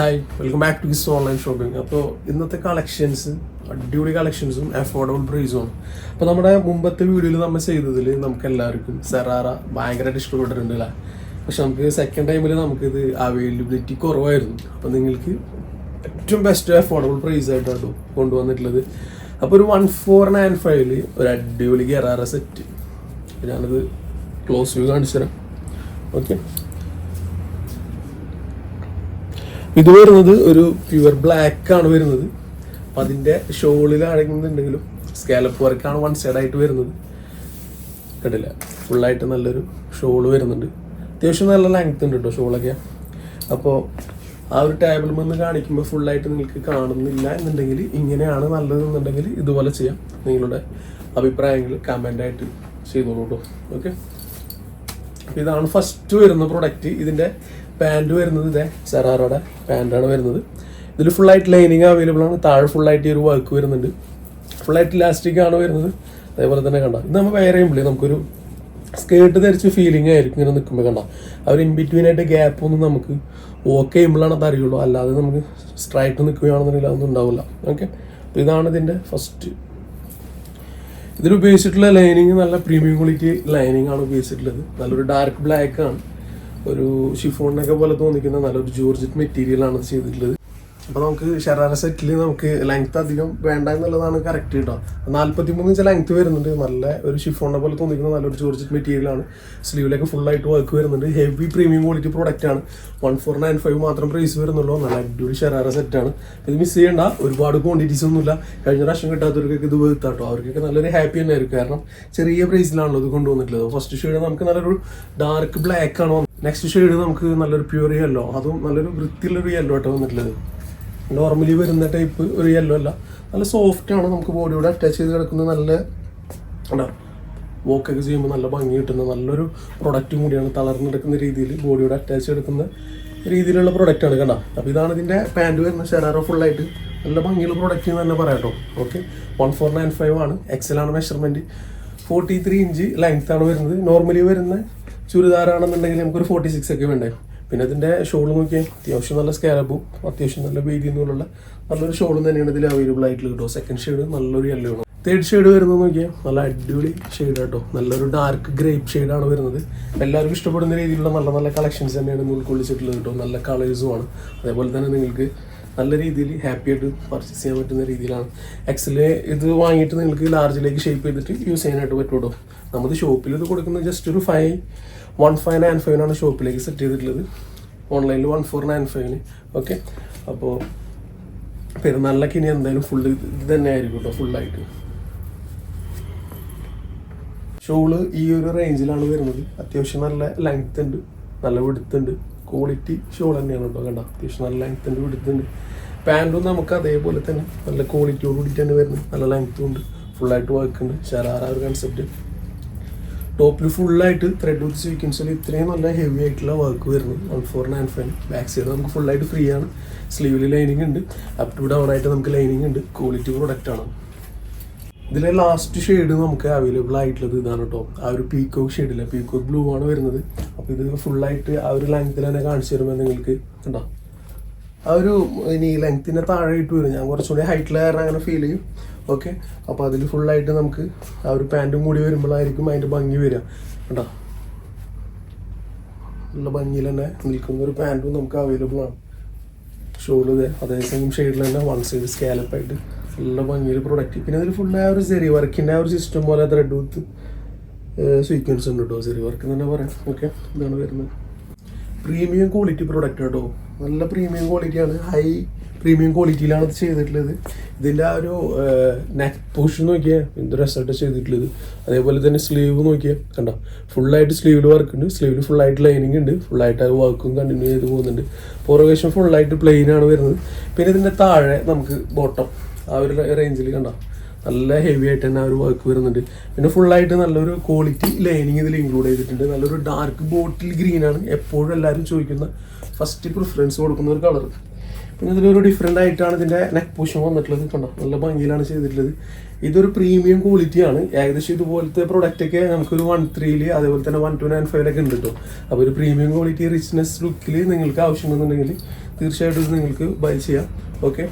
Hi welcome back to ഗിസ് online shopping അപ്പോൾ ഇന്നത്തെ കളക്ഷൻസ് അടിപൊളി കളക്ഷൻസും അഫോർഡബിൾ പ്രൈസും ആണ് അപ്പോൾ നമ്മുടെ മുമ്പത്തെ വീഡിയോയിൽ നമ്മൾ ചെയ്തതിൽ നമുക്ക് എല്ലാവർക്കും സെറാറ ഭയങ്കരമായിട്ട് ഇഷ്ടപ്പെട്ടിട്ടുണ്ട് അല്ലേ പക്ഷെ നമുക്ക് സെക്കൻഡ് ടൈമിൽ നമുക്കിത് അവൈലബിലിറ്റി കുറവായിരുന്നു. അപ്പോൾ നിങ്ങൾക്ക് ഏറ്റവും ബെസ്റ്റ് അഫോർഡബിൾ പ്രൈസ് ആയിട്ടാണ് കൊണ്ടുവന്നിട്ടുള്ളത്. അപ്പോൾ ഒരു വൺ ഫോർ നയൻ ഫൈവിൽ ഒരു അടിപൊളി ഗെറാറ സെറ്റ് ഞാനത് ക്ലോസ് വ്യൂ കാണിച്ചു തരാം ഓക്കെ ഇത് വരുന്നത് ഒരു പ്യുവർ ബ്ലാക്ക് ആണ് വരുന്നത്. അപ്പം അതിന്റെ ഷോളിൽ അടങ്ങുന്നുണ്ടെങ്കിലും സ്കാലപ്പ് വർക്കാണ് വൺ സൈഡ് ആയിട്ട് വരുന്നത്. കണ്ടില്ല? ഫുള്ളായിട്ട് നല്ലൊരു ഷോൾ വരുന്നുണ്ട്. അത്യാവശ്യം നല്ല ലെങ്ത് ഉണ്ട് കേട്ടോ ഷോളൊക്കെ അപ്പോൾ ആ ഒരു ടേബിൾ നിന്ന് കാണിക്കുമ്പോൾ ഫുള്ളായിട്ട് നിങ്ങൾക്ക് കാണുന്നില്ല എന്നുണ്ടെങ്കിൽ ഇങ്ങനെയാണ് നല്ലതെന്നുണ്ടെങ്കിൽ ഇതുപോലെ ചെയ്യാം. നിങ്ങളുടെ അഭിപ്രായങ്ങൾ കമന്റായിട്ട് ചെയ്തോളൂ കേട്ടോ ഓക്കെ ഇതാണ് ഫസ്റ്റ് വരുന്ന പ്രൊഡക്റ്റ് ഇതിന്റെ പാന്റ് വരുന്നത് ഇതേ സെറാറയുടെ പാന്റാണ് വരുന്നത്. ഇതിൽ ഫുള്ളായിട്ട് ലൈനിങ് അവൈലബിൾ ആണ്. താഴെ ഫുള്ളായിട്ട് ഈ ഒരു വർക്ക് വരുന്നുണ്ട്. ഫുള്ളായിട്ട് ഇലാസ്റ്റിക് ആണ് വരുന്നത്. അതേപോലെ തന്നെ കണ്ട? ഇത് നമ്മൾ വേറെ പുള്ളി നമുക്കൊരു സ്കേർട്ട് ധരിച്ച് ഫീലിംഗ് ആയിരിക്കും ഇങ്ങനെ നിൽക്കുമ്പോൾ കണ്ട? അവർ ഇൻ ബിറ്റ്വീൻ ആയിട്ട് ഗ്യാപ്പ് ഒന്നും നമുക്ക് വോക്ക് ചെയ്യുമ്പോഴാണ് അത് അറിയുള്ളൂ. അല്ലാതെ നമുക്ക് സ്ട്രൈറ്റ് നിൽക്കുകയാണെന്നുണ്ടെങ്കിൽ അതൊന്നും ഉണ്ടാവില്ല. ഓക്കെ അപ്പോൾ ഇതാണ് ഇതിന്റെ ഫസ്റ്റ് ഇതിൽ ഉപയോഗിച്ചിട്ടുള്ള ലൈനിങ് നല്ല പ്രീമിയം ക്വാളിറ്റി ലൈനിങ് ആണ് ഉപയോഗിച്ചിട്ടുള്ളത്. നല്ലൊരു ഡാർക്ക് ബ്ലാക്ക് ആണ്. ഒരു ഷിഫോണിനൊക്കെ പോലെ തോന്നിക്കുന്ന നല്ലൊരു ജോർജറ്റ് മെറ്റീരിയലാണ് ചെയ്തിട്ടുള്ളത്. അപ്പോൾ നമുക്ക് ഷെറാന സെറ്റിൽ നമുക്ക് ലെങ്ത് അധികം വേണ്ട എന്നുള്ളതാണ് കറക്റ്റ് കേട്ടോ നാൽപ്പത്തി മൂന്ന് ഇഞ്ച് ലെങ്ത് വരുന്നുണ്ട്. നല്ല ഒരു ഷിഫോണിനെ പോലെ തോന്നിക്കുന്ന നല്ലൊരു ജോർജറ്റ് മെറ്റീരിയലാണ് സ്ലീവിലൊക്കെ ഫുള്ളായിട്ട് വർക്ക് വരുന്നുണ്ട്. ഹെവി പ്രീമിയം ക്വാളിറ്റി പ്രോഡക്റ്റ് ആണ്. വൺ ഫോർ നയൻ ഫൈവ് മാത്രം പ്രൈസ് വരുന്നുള്ളൂ. നല്ല അടിപൊളി ഷറാറ സെറ്റാണ് ഇത് മിസ് ചെയ്യേണ്ട. ഒരുപാട് ക്വാണ്ടിറ്റീസ് ഒന്നുമില്ല. കഴിഞ്ഞ പ്രാവശ്യം കിട്ടാത്തവർക്കൊക്കെ ഇത് വീത്താട്ടോ അവർക്കൊക്കെ നല്ലൊരു ഹാപ്പി തന്നെ ആയിരിക്കും കാരണം ചെറിയ പ്രൈസിലാണല്ലോ ഇത് കൊണ്ടുവന്നിട്ടുള്ളത്. ഫസ്റ്റ് ഷെയ്ഡ് നമുക്ക് നല്ലൊരു ഡാർക്ക് ബ്ലാക്ക് ആണ് നെക്സ്റ്റ് ഷെയ്ഡ് നമുക്ക് നല്ലൊരു പ്യൂർ യെല്ലോ അതും നല്ലൊരു വൃത്തിയുള്ളൊരു യെല്ലോ ആയിട്ട് വന്നിട്ടുള്ളത്. നോർമലി വരുന്ന ടൈപ്പ് ഒരു യെല്ലോ അല്ല. നല്ല സോഫ്റ്റ് ആണ് നമുക്ക് ബോഡിയോട് അറ്റാച്ച് ചെയ്ത് കിടക്കുന്ന നല്ല എന്താ വോക്കൊക്കെ ചെയ്യുമ്പോൾ നല്ല ഭംഗി കിട്ടുന്ന നല്ലൊരു പ്രൊഡക്റ്റും കൂടിയാണ് തളർന്നെടുക്കുന്ന രീതിയിൽ ബോഡിയോട് അറ്റാച്ച് എടുക്കുന്ന രീതിയിലുള്ള പ്രൊഡക്റ്റാണ് കണ്ട? അപ്പോൾ ഇതാണ് ഇതിന്റെ പാന്റ് വരുന്ന ഷെറാറോ ഫുള്ളായിട്ട് നല്ല ഭംഗിയുള്ള പ്രൊഡക്റ്റ് എന്ന് തന്നെ പറയാട്ടോ okay one four nine five ആണ്. എക്സലാണ് മെഷർമെന്റ് ഫോർട്ടി ത്രീ ഇഞ്ച് ലെങ്ത്താണ് വരുന്നത്. നോർമലി വരുന്ന ചുരിദാറാണെന്നുണ്ടെങ്കിൽ നമുക്കൊരു ഫോർട്ടി സിക്സ് ഒക്കെ വേണ്ടേ? പിന്നെ ഇതിന്റെ ഷോൾ നോക്കിയാൽ അത്യാവശ്യം നല്ല സ്കാലബും അത്യാവശ്യം നല്ല വീതി എന്നുള്ള നല്ലൊരു ഷോളും തന്നെയാണ് ഇതിൽ അവൈലബിൾ ആയിട്ട് കിട്ടും. സെക്കൻഡ് ഷെയ്ഡ് നല്ലൊരു യെല്ലോ തേർഡ് ഷെയ്ഡ് വരുന്നത് നോക്കിയാൽ നല്ല അടിപൊളി ഷെയ്ഡ് കേട്ടോ. നല്ലൊരു ഡാർക്ക് ഗ്രേപ്പ് ഷെയ്ഡാണ് വരുന്നത്. എല്ലാവർക്കും ഇഷ്ടപ്പെടുന്ന രീതിയിലുള്ള നല്ല നല്ല കളക്ഷൻസ് തന്നെയാണ് ഇന്ന് ഉൾക്കൊള്ളിച്ചിട്ടുള്ളത് കേട്ടോ. നല്ല കളേഴ്സുമാണ് അതേപോലെ തന്നെ നിങ്ങൾക്ക് നല്ല രീതിയിൽ ഹാപ്പി ആയിട്ട് പർച്ചേസ് ചെയ്യാൻ പറ്റുന്ന രീതിയിലാണ്. എക്സൽ ഇത് വാങ്ങിയിട്ട് നിങ്ങൾക്ക് ലാർജിലേക്ക് ഷേപ്പ് ചെയ്തിട്ട് യൂസ് ചെയ്യാനായിട്ട് പറ്റുള്ളൂ നമ്മൾ ഷോപ്പിൽ ഇത് കൊടുക്കുന്നത് ജസ്റ്റ് ഒരു ഫൈവ് വൺ ഫൈവ് നയൻ ഫൈവിനാണ് ഷോപ്പിലേക്ക് സെറ്റ് ചെയ്തിട്ടുള്ളത്. ഓൺലൈനിൽ വൺ ഫോർ നയൻ ഫൈവിന് ഓക്കെ അപ്പോൾ പെരുന്നാളിലൊക്കെ ഇനി എന്തായാലും ഫുൾ ഇത് തന്നെ ആയിരിക്കും കേട്ടോ ഫുള്ളായിട്ട് ഷോൾ ഈ ഒരു റേഞ്ചിലാണ് വരുന്നത്. അത്യാവശ്യം നല്ല ലെങ്ത് ഉണ്ട് നല്ല വെടുത്തുണ്ട് ക്വാളിറ്റി ഷോൾ തന്നെയാണ് കേട്ടോ കണ്ട? അത്യാവശ്യം നല്ല ലെങ്ത് ഉണ്ട് വെടുത്തുണ്ട് പാന്റും നമുക്ക് അതേപോലെ തന്നെ നല്ല ക്വാളിറ്റിയോട് കൂടിയിട്ട് തന്നെ വരുന്നത്. നല്ല ലെങ്ത്തും ഉണ്ട് ഫുള്ളായിട്ട് വർക്ക് ഉണ്ട്. ഷരാറ ഒരു കൺസെപ്റ്റ് ടോപ്പിൽ ഫുള്ളായിട്ട് ത്രെഡ് വിത്ത് സീക്വൻസിൽ ഇത്രയും നല്ല ഹെവി ആയിട്ടുള്ള വർക്ക് വരുന്നത് one four nine five back side നമുക്ക് ഫുള്ളായിട്ട് ഫ്രീ ആണ്. സ്ലീവിൽ ലൈനിങ് ഉണ്ട്. അപ് ടു ഡൗൺ ആയിട്ട് നമുക്ക് ലൈനിങ് ഉണ്ട്. ക്വാളിറ്റി പ്രൊഡക്റ്റ് ആണ്. ഇതിലെ ലാസ്റ്റ് ഷെയ്ഡ് നമുക്ക് അവൈലബിൾ ആയിട്ടുള്ളത് ഇതാണ് കേട്ടോ ആ ഒരു പീക്കോക്ക് ഷെയ്ഡില്ല പീക്കോക്ക് ബ്ലൂ ആണ് വരുന്നത്. അപ്പോൾ ഇത് ഫുള്ളായിട്ട് ആ ഒരു ലെങ്ത്തിൽ തന്നെ കാണിച്ചു തരുമ്പോൾ നിങ്ങൾക്ക് കണ്ടോ? ആ ഒരു ഇനി ലെങ്ത്തിന്റെ താഴെ ഇട്ട് വരും. ഞാൻ കുറച്ചുകൂടി ഹൈറ്റിൽ കാരണം അങ്ങനെ ഫീൽ ചെയ്യും. ഓക്കെ? അപ്പോൾ അതിൽ ഫുള്ളായിട്ട് നമുക്ക് ആ ഒരു പാന്റും കൂടി വരുമ്പോഴായിരിക്കും അതിന്റെ ഭംഗി വരിക. കേട്ടോ നല്ല ഭംഗിയിൽ തന്നെ നിൽക്കുന്ന ഒരു പാന്റും നമുക്ക് അവൈലബിൾ ആണ്. ഷോൾ അതേ സെയിം ഷെയ്ഡിൽ തന്നെ വൺ സൈഡ് സ്കാലപ്പായിട്ട് നല്ല ഭംഗിയിൽ പ്രൊഡക്റ്റ് പിന്നെ അതിൽ ഫുൾ ആ ഒരു ചെറിയ വർക്കിന്റെ ആ ഒരു സിസ്റ്റം പോലെ ത്രെഡ് വിത്ത് സീക്വൻസ് ഉണ്ട് കേട്ടോ ചെറിയ വർക്ക് തന്നെ പറയാം. ഓക്കെ? ഇതാണ് വരുന്നത്. പ്രീമിയം ക്വാളിറ്റി പ്രൊഡക്റ്റ് കേട്ടോ നല്ല പ്രീമിയം ക്വാളിറ്റിയാണ് ഹൈ പ്രീമിയം ക്വാളിറ്റിയിലാണ് ഇത് ചെയ്തിട്ടുള്ളത്. ഇതിന്റെ ആ ഒരു നെക്ക് പോഷൻ നോക്കിയാൽ എന്ത് രസമായിട്ട് ചെയ്തിട്ടുള്ളത്. അതേപോലെ തന്നെ സ്ലീവ് നോക്കിയാൽ കണ്ടോ? ഫുള്ളായിട്ട് സ്ലീവിൽ വർക്ക് ഉണ്ട്. സ്ലീവിൽ ഫുള്ളായിട്ട് ലൈനിങ് ഉണ്ട്. ഫുള്ളായിട്ട് ആ വർക്കും കണ്ടിന്യൂ ചെയ്ത് പോകുന്നുണ്ട്. പുറകേശം ഫുള്ളായിട്ട് പ്ലെയിൻ ആണ് വരുന്നത്. പിന്നെ ഇതിന്റെ താഴെ നമുക്ക് ബോട്ടം ആ ഒരു റേഞ്ചിൽ കണ്ടോ? നല്ല ഹെവി ആയിട്ട് തന്നെ ആ ഒരു വർക്ക് വരുന്നുണ്ട്. പിന്നെ ഫുള്ളായിട്ട് നല്ലൊരു ക്വാളിറ്റി ലൈനിങ് ഇതിൽ ഇൻക്ലൂഡ് ചെയ്തിട്ടുണ്ട്. നല്ലൊരു ഡാർക്ക് ബോട്ടിൽ ഗ്രീനാണ് എപ്പോഴും എല്ലാവരും ചോദിക്കുന്ന ഫസ്റ്റ് പ്രിഫറൻസ് കൊടുക്കുന്ന ഒരു കളർ പിന്നെ ഇതിലൊരു ഡിഫറെന്റ് ആയിട്ടാണ് ഇതിന്റെ നെക്ക് പോഷൻ വന്നിട്ടുള്ളത് കണ്ടോ? നല്ല ഭംഗിയിലാണ് ചെയ്തിട്ടുള്ളത്. ഇതൊരു പ്രീമിയം ക്വാളിറ്റിയാണ് ഏകദേശം ഇതുപോലത്തെ പ്രോഡക്റ്റ് ഒക്കെ നമുക്കൊരു വൺ ത്രീയിൽ അതേപോലെ തന്നെ വൺ ടു നയൻ ഫൈവിലൊക്കെ ഉണ്ട് കേട്ടോ അപ്പോൾ ഒരു പ്രീമിയം ക്വാളിറ്റി റിച്ച്നെസ് ലുക്കിൽ നിങ്ങൾക്ക് ആവശ്യമുണ്ടെന്നുണ്ടെങ്കിൽ തീർച്ചയായിട്ടും ഇത് നിങ്ങൾക്ക് ബൈ ചെയ്യാം. ഓക്കെ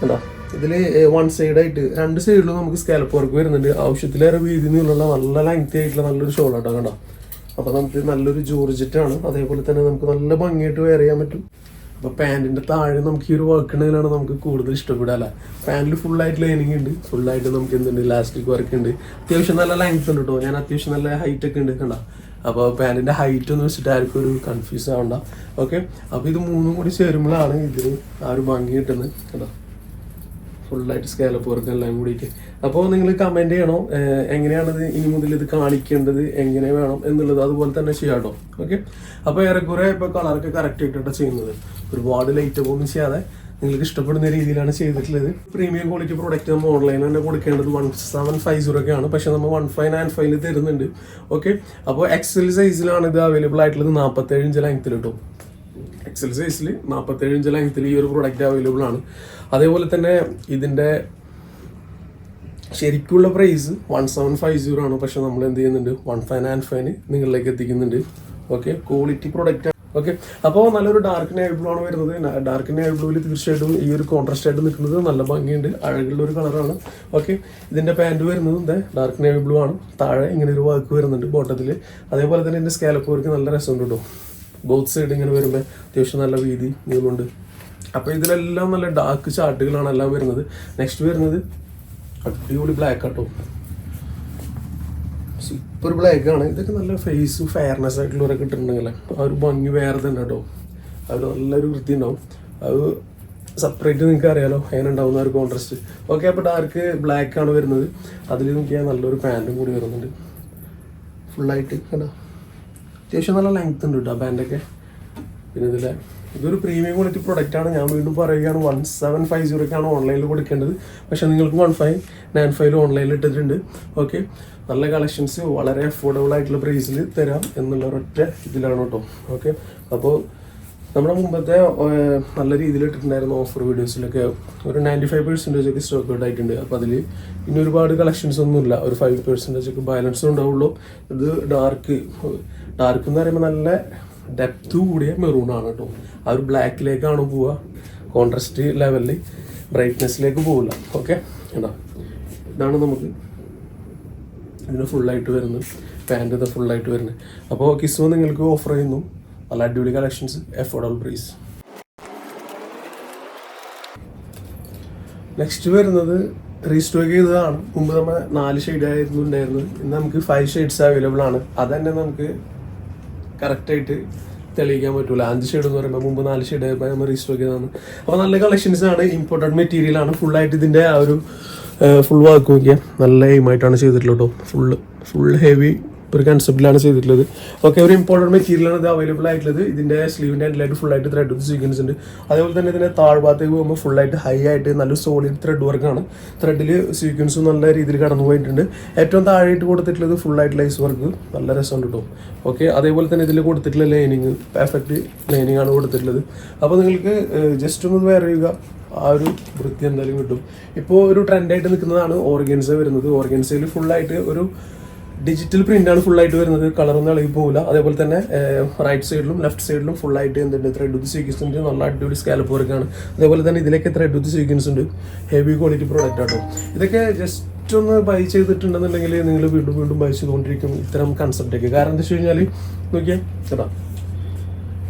കണ്ടോ? ഇതിൽ വൺ സൈഡായിട്ട് രണ്ട് സൈഡിലും നമുക്ക് സ്കാലപ്പ് വർക്ക് വരുന്നുണ്ട്. ആവശ്യത്തിലേറെ വീതി നിന്നുള്ള നല്ല ലെങ്തി ആയിട്ടുള്ള നല്ലൊരു ഷോൾ കേട്ടോ കണ്ടോ? അപ്പോൾ നമുക്ക് നല്ലൊരു ജോർജറ്റാണ് അതേപോലെ തന്നെ നമുക്ക് നല്ല ഭംഗിയായിട്ട് വെയർ ചെയ്യാൻ പറ്റും. അപ്പോൾ പാന്റിന്റെ താഴെ നമുക്ക് ഈ ഒരു വർക്ക് ഉണ്ടെങ്കിലാണ് നമുക്ക് കൂടുതൽ ഇഷ്ടപ്പെടുക അല്ല? പാന്റിൽ ഫുള്ളായിട്ട് ലൈനിങ് ഉണ്ട്. ഫുള്ളായിട്ട് നമുക്ക് എന്തുണ്ട്? ഇലാസ്റ്റിക് വർക്ക് ഉണ്ട്. അത്യാവശ്യം നല്ല ലെങ്ത് ഉണ്ട് കേട്ടോ ഞാൻ അത്യാവശ്യം നല്ല ഹൈറ്റ് ഒക്കെ ഉണ്ട് കണ്ട? അപ്പോൾ പാന്റിന്റെ ഹൈറ്റ് ഒന്ന് വെച്ചിട്ട് ആർക്കും ഒരു കൺഫ്യൂസ് ആവണ്ട. ഓക്കെ അപ്പോൾ ഇത് മൂന്നും കൂടി ചേരുമ്പോഴാണ് ഇതിന് ആ ഒരു ഭംഗി കിട്ടുന്നത് കേട്ടോ ഫുള്ളായിട്ട് സ്കാലപ്പ് വർക്ക് എല്ലാം കൂടിയിട്ട്. അപ്പോൾ നിങ്ങൾ കമന്റ് ചെയ്യണോ? എങ്ങനെയാണത് ഇനി മുതൽ ഇത് കാണിക്കേണ്ടത്? എങ്ങനെ വേണം എന്നുള്ളത് അതുപോലെ തന്നെ ചെയ്യാം കേട്ടോ ഓക്കെ അപ്പോൾ ഏറെക്കുറെ ഇപ്പോൾ കളറൊക്കെ കറക്റ്റ് ആയിട്ടാണ് ചെയ്യുന്നത്. ഒരുപാട് ലൈറ്റ് ഒന്നും ചെയ്യാതെ നിങ്ങൾക്ക് ഇഷ്ടപ്പെടുന്ന രീതിയിലാണ് ചെയ്തിട്ടുള്ളത്. പ്രീമിയം ക്വാളിറ്റി പ്രോഡക്റ്റ് നമ്മൾ ഓൺലൈനിൽ തന്നെ കൊടുക്കേണ്ടത് വൺ സെവൻ ഫൈവ് സീറോ ഒക്കെയാണ് പക്ഷെ നമ്മൾ വൺ ഫൈവ് നയൻ ഫൈവിൽ തരുന്നുണ്ട്. ഓക്കെ അപ്പോൾ എക്സൽ സൈസിലാണ് ഇത് അവൈലബിൾ ആയിട്ടുള്ളത് നാൽപ്പത്തേഴ് ഇഞ്ച് ലെങ്ത്തിൽ കിട്ടും എക്സൽ സൈസിൽ നാൽപ്പത്തേഴ് ഇഞ്ച് ലെങ്ത്തിൽ ഈ ഒരു പ്രോഡക്റ്റ് അവൈലബിൾ ആണ്. അതേപോലെ തന്നെ ഇതിന്റെ ശരിക്കുള്ള price one seven five zero ആണ്. പക്ഷെ നമ്മൾ എന്ത് ചെയ്യുന്നുണ്ട്? വൺ ഫൈവ് നയൻ ഫൈവ് നിങ്ങളിലേക്ക് എത്തിക്കുന്നുണ്ട്. ഓക്കെ ക്വാളിറ്റി പ്രൊഡക്റ്റ് ഓക്കെ അപ്പോൾ നല്ലൊരു ഡാർക്ക് നേവി ബ്ലൂ ആണ് വരുന്നത്. ഡാർക്ക് നേവി ബ്ലൂവിൽ തീർച്ചയായിട്ടും ഈ ഒരു കോൺട്രാസ്റ്റ് ആയിട്ട് നിൽക്കുന്നത് നല്ല ഭംഗിയുണ്ട്. അഴകുള്ള ഒരു കളറാണ് ഓക്കെ ഇതിന്റെ പാന്റ് വരുന്നത് എന്താ ഡാർക്ക് നേവി ബ്ലൂ ആണ്. താഴെ ഇങ്ങനെ ഒരു വർക്ക് വരുന്നുണ്ട് ബോട്ടത്തിൽ അതേപോലെ തന്നെ ഇതിന്റെ സ്കാലപ്പ് വർക്ക് നല്ല രസമുണ്ട് കേട്ടോ ബോത്ത് സൈഡ് ഇങ്ങനെ വരുമ്പോൾ അത്യാവശ്യം നല്ല വീതി നീളമുണ്ട്. അപ്പോൾ ഇതിലെല്ലാം നല്ല ഡാർക്ക് ചാർട്ടുകളാണ് എല്ലാം വരുന്നത്. നെക്സ്റ്റ് വരുന്നത് അടിപൊളി ബ്ലാക്ക് ആട്ടോ. സൂപ്പർ ബ്ലാക്ക് ആണ്. ഇതൊക്കെ നല്ല ഫേസ് ഫെയർനെസ് ആയിട്ടുള്ളവരൊക്കെ കിട്ടുന്നുണ്ടെങ്കിൽ ആ ഒരു ഭംഗി വേറെ തന്നെ കേട്ടോ അവർ നല്ലൊരു വൃത്തി ഉണ്ടാവും. അത് സെപ്പറേറ്റ് നിങ്ങൾക്ക് അറിയാലോ അങ്ങനെ ഉണ്ടാവുന്ന ഒരു കോൺട്രസ്റ്റ് ഓക്കെ അപ്പോൾ ഡാർക്ക് ബ്ലാക്ക് ആണ് വരുന്നത്. അതിൽ നോക്കിയാൽ നല്ലൊരു പാന്റും കൂടി വരുന്നുണ്ട്. ഫുള്ളായിട്ട് കണ്ടോ? അത്യാവശ്യം നല്ല ലെങ്ത് ഉണ്ട് കേട്ടോ പാന്റൊക്കെ പിന്നെ ഇതിലെ ഇതൊരു പ്രീമിയം ക്വാളിറ്റി പ്രൊഡക്റ്റ് ആണ്. ഞാൻ വീണ്ടും പറയുകയാണ് വൺ സെവൻ ഫൈവ് സീറോക്കാണ് ഓൺലൈനിൽ കൊടുക്കേണ്ടത്. പക്ഷേ നിങ്ങൾക്ക് വൺ ഫൈവ് നയൻ ഫൈവ് ഓൺലൈനിൽ ഇട്ടിട്ടുണ്ട്. ഓക്കെ നല്ല കളക്ഷൻസ് വളരെ അഫോർഡബിൾ ആയിട്ടുള്ള പ്രൈസിൽ തരാം എന്നുള്ള ഒരൊറ്റ ഇതിലാണ് കേട്ടോ ഓക്കെ അപ്പോൾ നമ്മുടെ മുമ്പത്തെ നല്ല രീതിയിൽ ഇട്ടിട്ടുണ്ടായിരുന്ന ഓഫർ വീഡിയോസിലൊക്കെ ഒരു നയന്റി ഫൈവ് പെർസെന്റേജ് ഒക്കെ സ്റ്റോക്ക് ഔട്ട് ആയിട്ടുണ്ട്. അപ്പോൾ അതിൽ ഇനി ഒരുപാട് കളക്ഷൻസ് ഒന്നുമില്ല ഒരു ഫൈവ് പെർസെന്റേജ് ഒക്കെ ബാലൻസ് ഉണ്ടാവുള്ളൂ. ഇത് ഡാർക്ക് ഡാർക്ക് എന്ന് പറയുമ്പോൾ നല്ല ഡെപ്ത് കൂടിയ മെറൂൺ ആണ് കേട്ടോ. ആ ഒരു ബ്ലാക്കിലേക്കാണ് പോവുക. കോൺട്രസ്റ്റ് ലെവലിൽ ബ്രൈറ്റ്നെസ്സിലേക്ക് പോവില്ല. ഓക്കെ കേട്ടോ ഇതാണ് നമുക്ക് ഇതിന് ഫുള്ളായിട്ട് വരുന്നത്. പാന്റ് ഇത് ഫുള്ളായിട്ട് വരുന്നത്. അപ്പോൾ കിസ്സോ നിങ്ങൾക്ക് ഓഫർ ചെയ്യുന്നു. നല്ല അടിപൊളി കളക്ഷൻസ് അഫോർഡബിൾ പ്രൈസ് നെക്സ്റ്റ് വരുന്നത് റീസ്റ്റോക്ക് ചെയ്തതാണ്. മുമ്പ് നമ്മൾ നാല് ഷെയ്ഡ് ആയിരുന്നു ഉണ്ടായിരുന്നത്. ഇന്ന് നമുക്ക് ഫൈവ് ഷെയ്ഡ്സ് അവൈലബിൾ ആണ്. അത് തന്നെ നമുക്ക് കറക്റ്റായിട്ട് തെളിയിക്കാൻ പറ്റൂല. അഞ്ച് ഷെയ്ഡ് എന്ന് പറയുമ്പോൾ മുമ്പ് നാല് ഷെയ്ഡ് ആയപ്പോൾ നമ്മൾ റീസ്റ്റോക്ക് ചെയ്തതാണ്. അപ്പോൾ നല്ല കളക്ഷൻസ് ആണ്. ഇമ്പോർട്ടന്റ് മെറ്റീരിയൽ ആണ്. ഫുള്ളായിട്ട് ഇതിന്റെ ആ ഒരു ഫുൾ വർക്ക് നോക്കിയാൽ നല്ല എയിമായിട്ടാണ് ചെയ്തിട്ടുള്ളത് കേട്ടോ ഫുള്ള് ഫുൾ ഹെവി ഒരു കൺസെപ്റ്റിലാണ് ചെയ്തിട്ടുള്ളത്. ഓക്കെ ഒരു ഇമ്പോർട്ടന്റ് മെറ്റീരിയലാണ് ഇത് അവൈലബിൾ ആയിട്ടുള്ളത്. ഇതിന്റെ സ്ലീവിന്റെ എൻഡിലായിട്ട് ഫുള്ളായിട്ട് ത്രെഡ് സീക്വൻസ് ഉണ്ട്. അതേപോലെ തന്നെ ഇതിന്റെ താഴ്ഭാഗത്തേക്ക് പോകുമ്പോൾ ആയിട്ട് ഹൈ ആയിട്ട് നല്ല സോളിഡ് ത്രെഡ് വർക്കാണ് ത്രെഡിൽ സീക്വൻസും നല്ല രീതിയിൽ കടന്നു പോയിട്ടുണ്ട്. ഏറ്റവും താഴെയായിട്ട് കൊടുത്തിട്ടുള്ളത് ഫുള്ളായിട്ട് ലൈസ് വർക്ക് നല്ല രസമുണ്ട് കേട്ടോ ഓക്കെ അതേപോലെ തന്നെ ഇതിൽ കൊടുത്തിട്ടുള്ള ലൈനിങ് പെർഫെക്റ്റ് ലൈനിങ് ആണ് കൊടുത്തിട്ടുള്ളത്. അപ്പോൾ നിങ്ങൾക്ക് ജസ്റ്റ് ഒന്ന് വേറെ ചെയ്യുക. ആ ഒരു വൃത്തി എന്തായാലും കിട്ടും. ഇപ്പോൾ ഒരു ട്രെൻഡായിട്ട് നിൽക്കുന്നതാണ് ഓർഗൻസ വരുന്നത്. ഓർഗൻസയിൽ ഫുള്ളായിട്ട് ഒരു ഡിജിറ്റൽ പ്രിന്റ് ആണ് ഫുൾ ആയിട്ട് വരുന്നത്. കളറൊന്നും ഇളകി പോകില്ല അതേപോലെ തന്നെ റൈറ്റ് സൈഡിലും ലെഫ്റ്റ് സൈഡിലും ഫുൾ ആയിട്ട് എന്തുണ്ട്? ത്രെഡ് വിത്ത് സീക്വൻസ് ഉണ്ട് നല്ല അടിപൊളി സ്കാലപ്പ് വർക്കാണ് അതേപോലെ തന്നെ ഇതിലേക്ക് ത്രെഡ് വിത്ത് സീക്വൻസ് ഉണ്ട്. ഹെവി ക്വാളിറ്റി പ്രോഡക്റ്റ് ആട്ടോ. ഇതൊക്കെ ജസ്റ്റ് ഒന്ന് ബൈ ചെയ്തിട്ടുണ്ടെന്നുണ്ടെങ്കിൽ നിങ്ങൾ വീണ്ടും വീണ്ടും ബൈ ചെയ്തുകൊണ്ടിരിക്കും. ഇത്തരം കൺസെപ്റ്റ് ഒക്കെ. കാരണം എന്താ വെച്ച് കഴിഞ്ഞാൽ നോക്കിയാൽ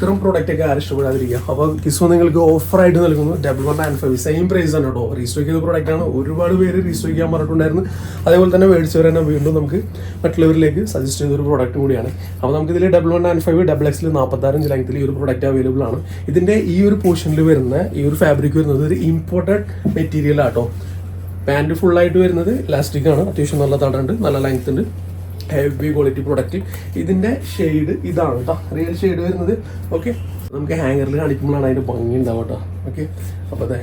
ഇത്തരം പ്രോഡക്റ്റ് ഒക്കെ ആരും ഇഷ്ടപ്പെടാതിരിക്കുക. അപ്പോൾ കിസോ നിങ്ങൾക്ക് ഓഫറായിട്ട് നൽകുന്നു. Double one and five same price ആണ് കേട്ടോ. റീസ്റ്റോക്ക് ചെയ്ത പ്രോഡക്റ്റ് ആണ്. ഒരുപാട് പേര് റീസ്റ്റോക്ക് ചെയ്യാൻ പറഞ്ഞിട്ടുണ്ടായിരുന്നു. അതേപോലെ തന്നെ മേടിച്ചവർ തന്നെ വീണ്ടും നമുക്ക് മറ്റുള്ളവരിലേക്ക് സജസ്റ്റ് ചെയ്ത ഒരു പ്രോഡക്റ്റ് കൂടിയാണ്. അപ്പോൾ നമുക്ക് ഇതിൽ double one and five double എക്സിൽ നാൽപ്പത്താറഞ്ച് ലെങ്ത്തിൽ ഈ ഒരു പ്രോഡക്റ്റ് അവൈലബിൾ ആണ്. ഇതിന്റെ ഈ ഒരു പോർഷനിൽ വരുന്ന ഈ ഒരു ഫാബ്രിക് വരുന്നത് ഒരു ഇമ്പോർട്ടന്റ് മെറ്റീരിയൽ ആട്ടോ പാന്റ് ഫുള്ളായിട്ട് വരുന്നത് ഇലാസ്റ്റിക് ആണ്. അത്യാവശ്യം നല്ല തടുണ്ട് നല്ല ലെങ്ത് ഉണ്ട്. ഹെവി ക്വാളിറ്റി പ്രൊഡക്റ്റ് ഇതിന്റെ ഷെയ്ഡ് ഇതാണ് കേട്ടോ റിയൽ ഷെയ്ഡ് വരുന്നത്. ഓക്കെ നമുക്ക് ഹാങ്ങറിൽ കാണിക്കുമ്പോഴാണ് അതിന്റെ ഭംഗി ഉണ്ടാവുക കേട്ടോ ഓക്കെ അപ്പോൾ അതെ.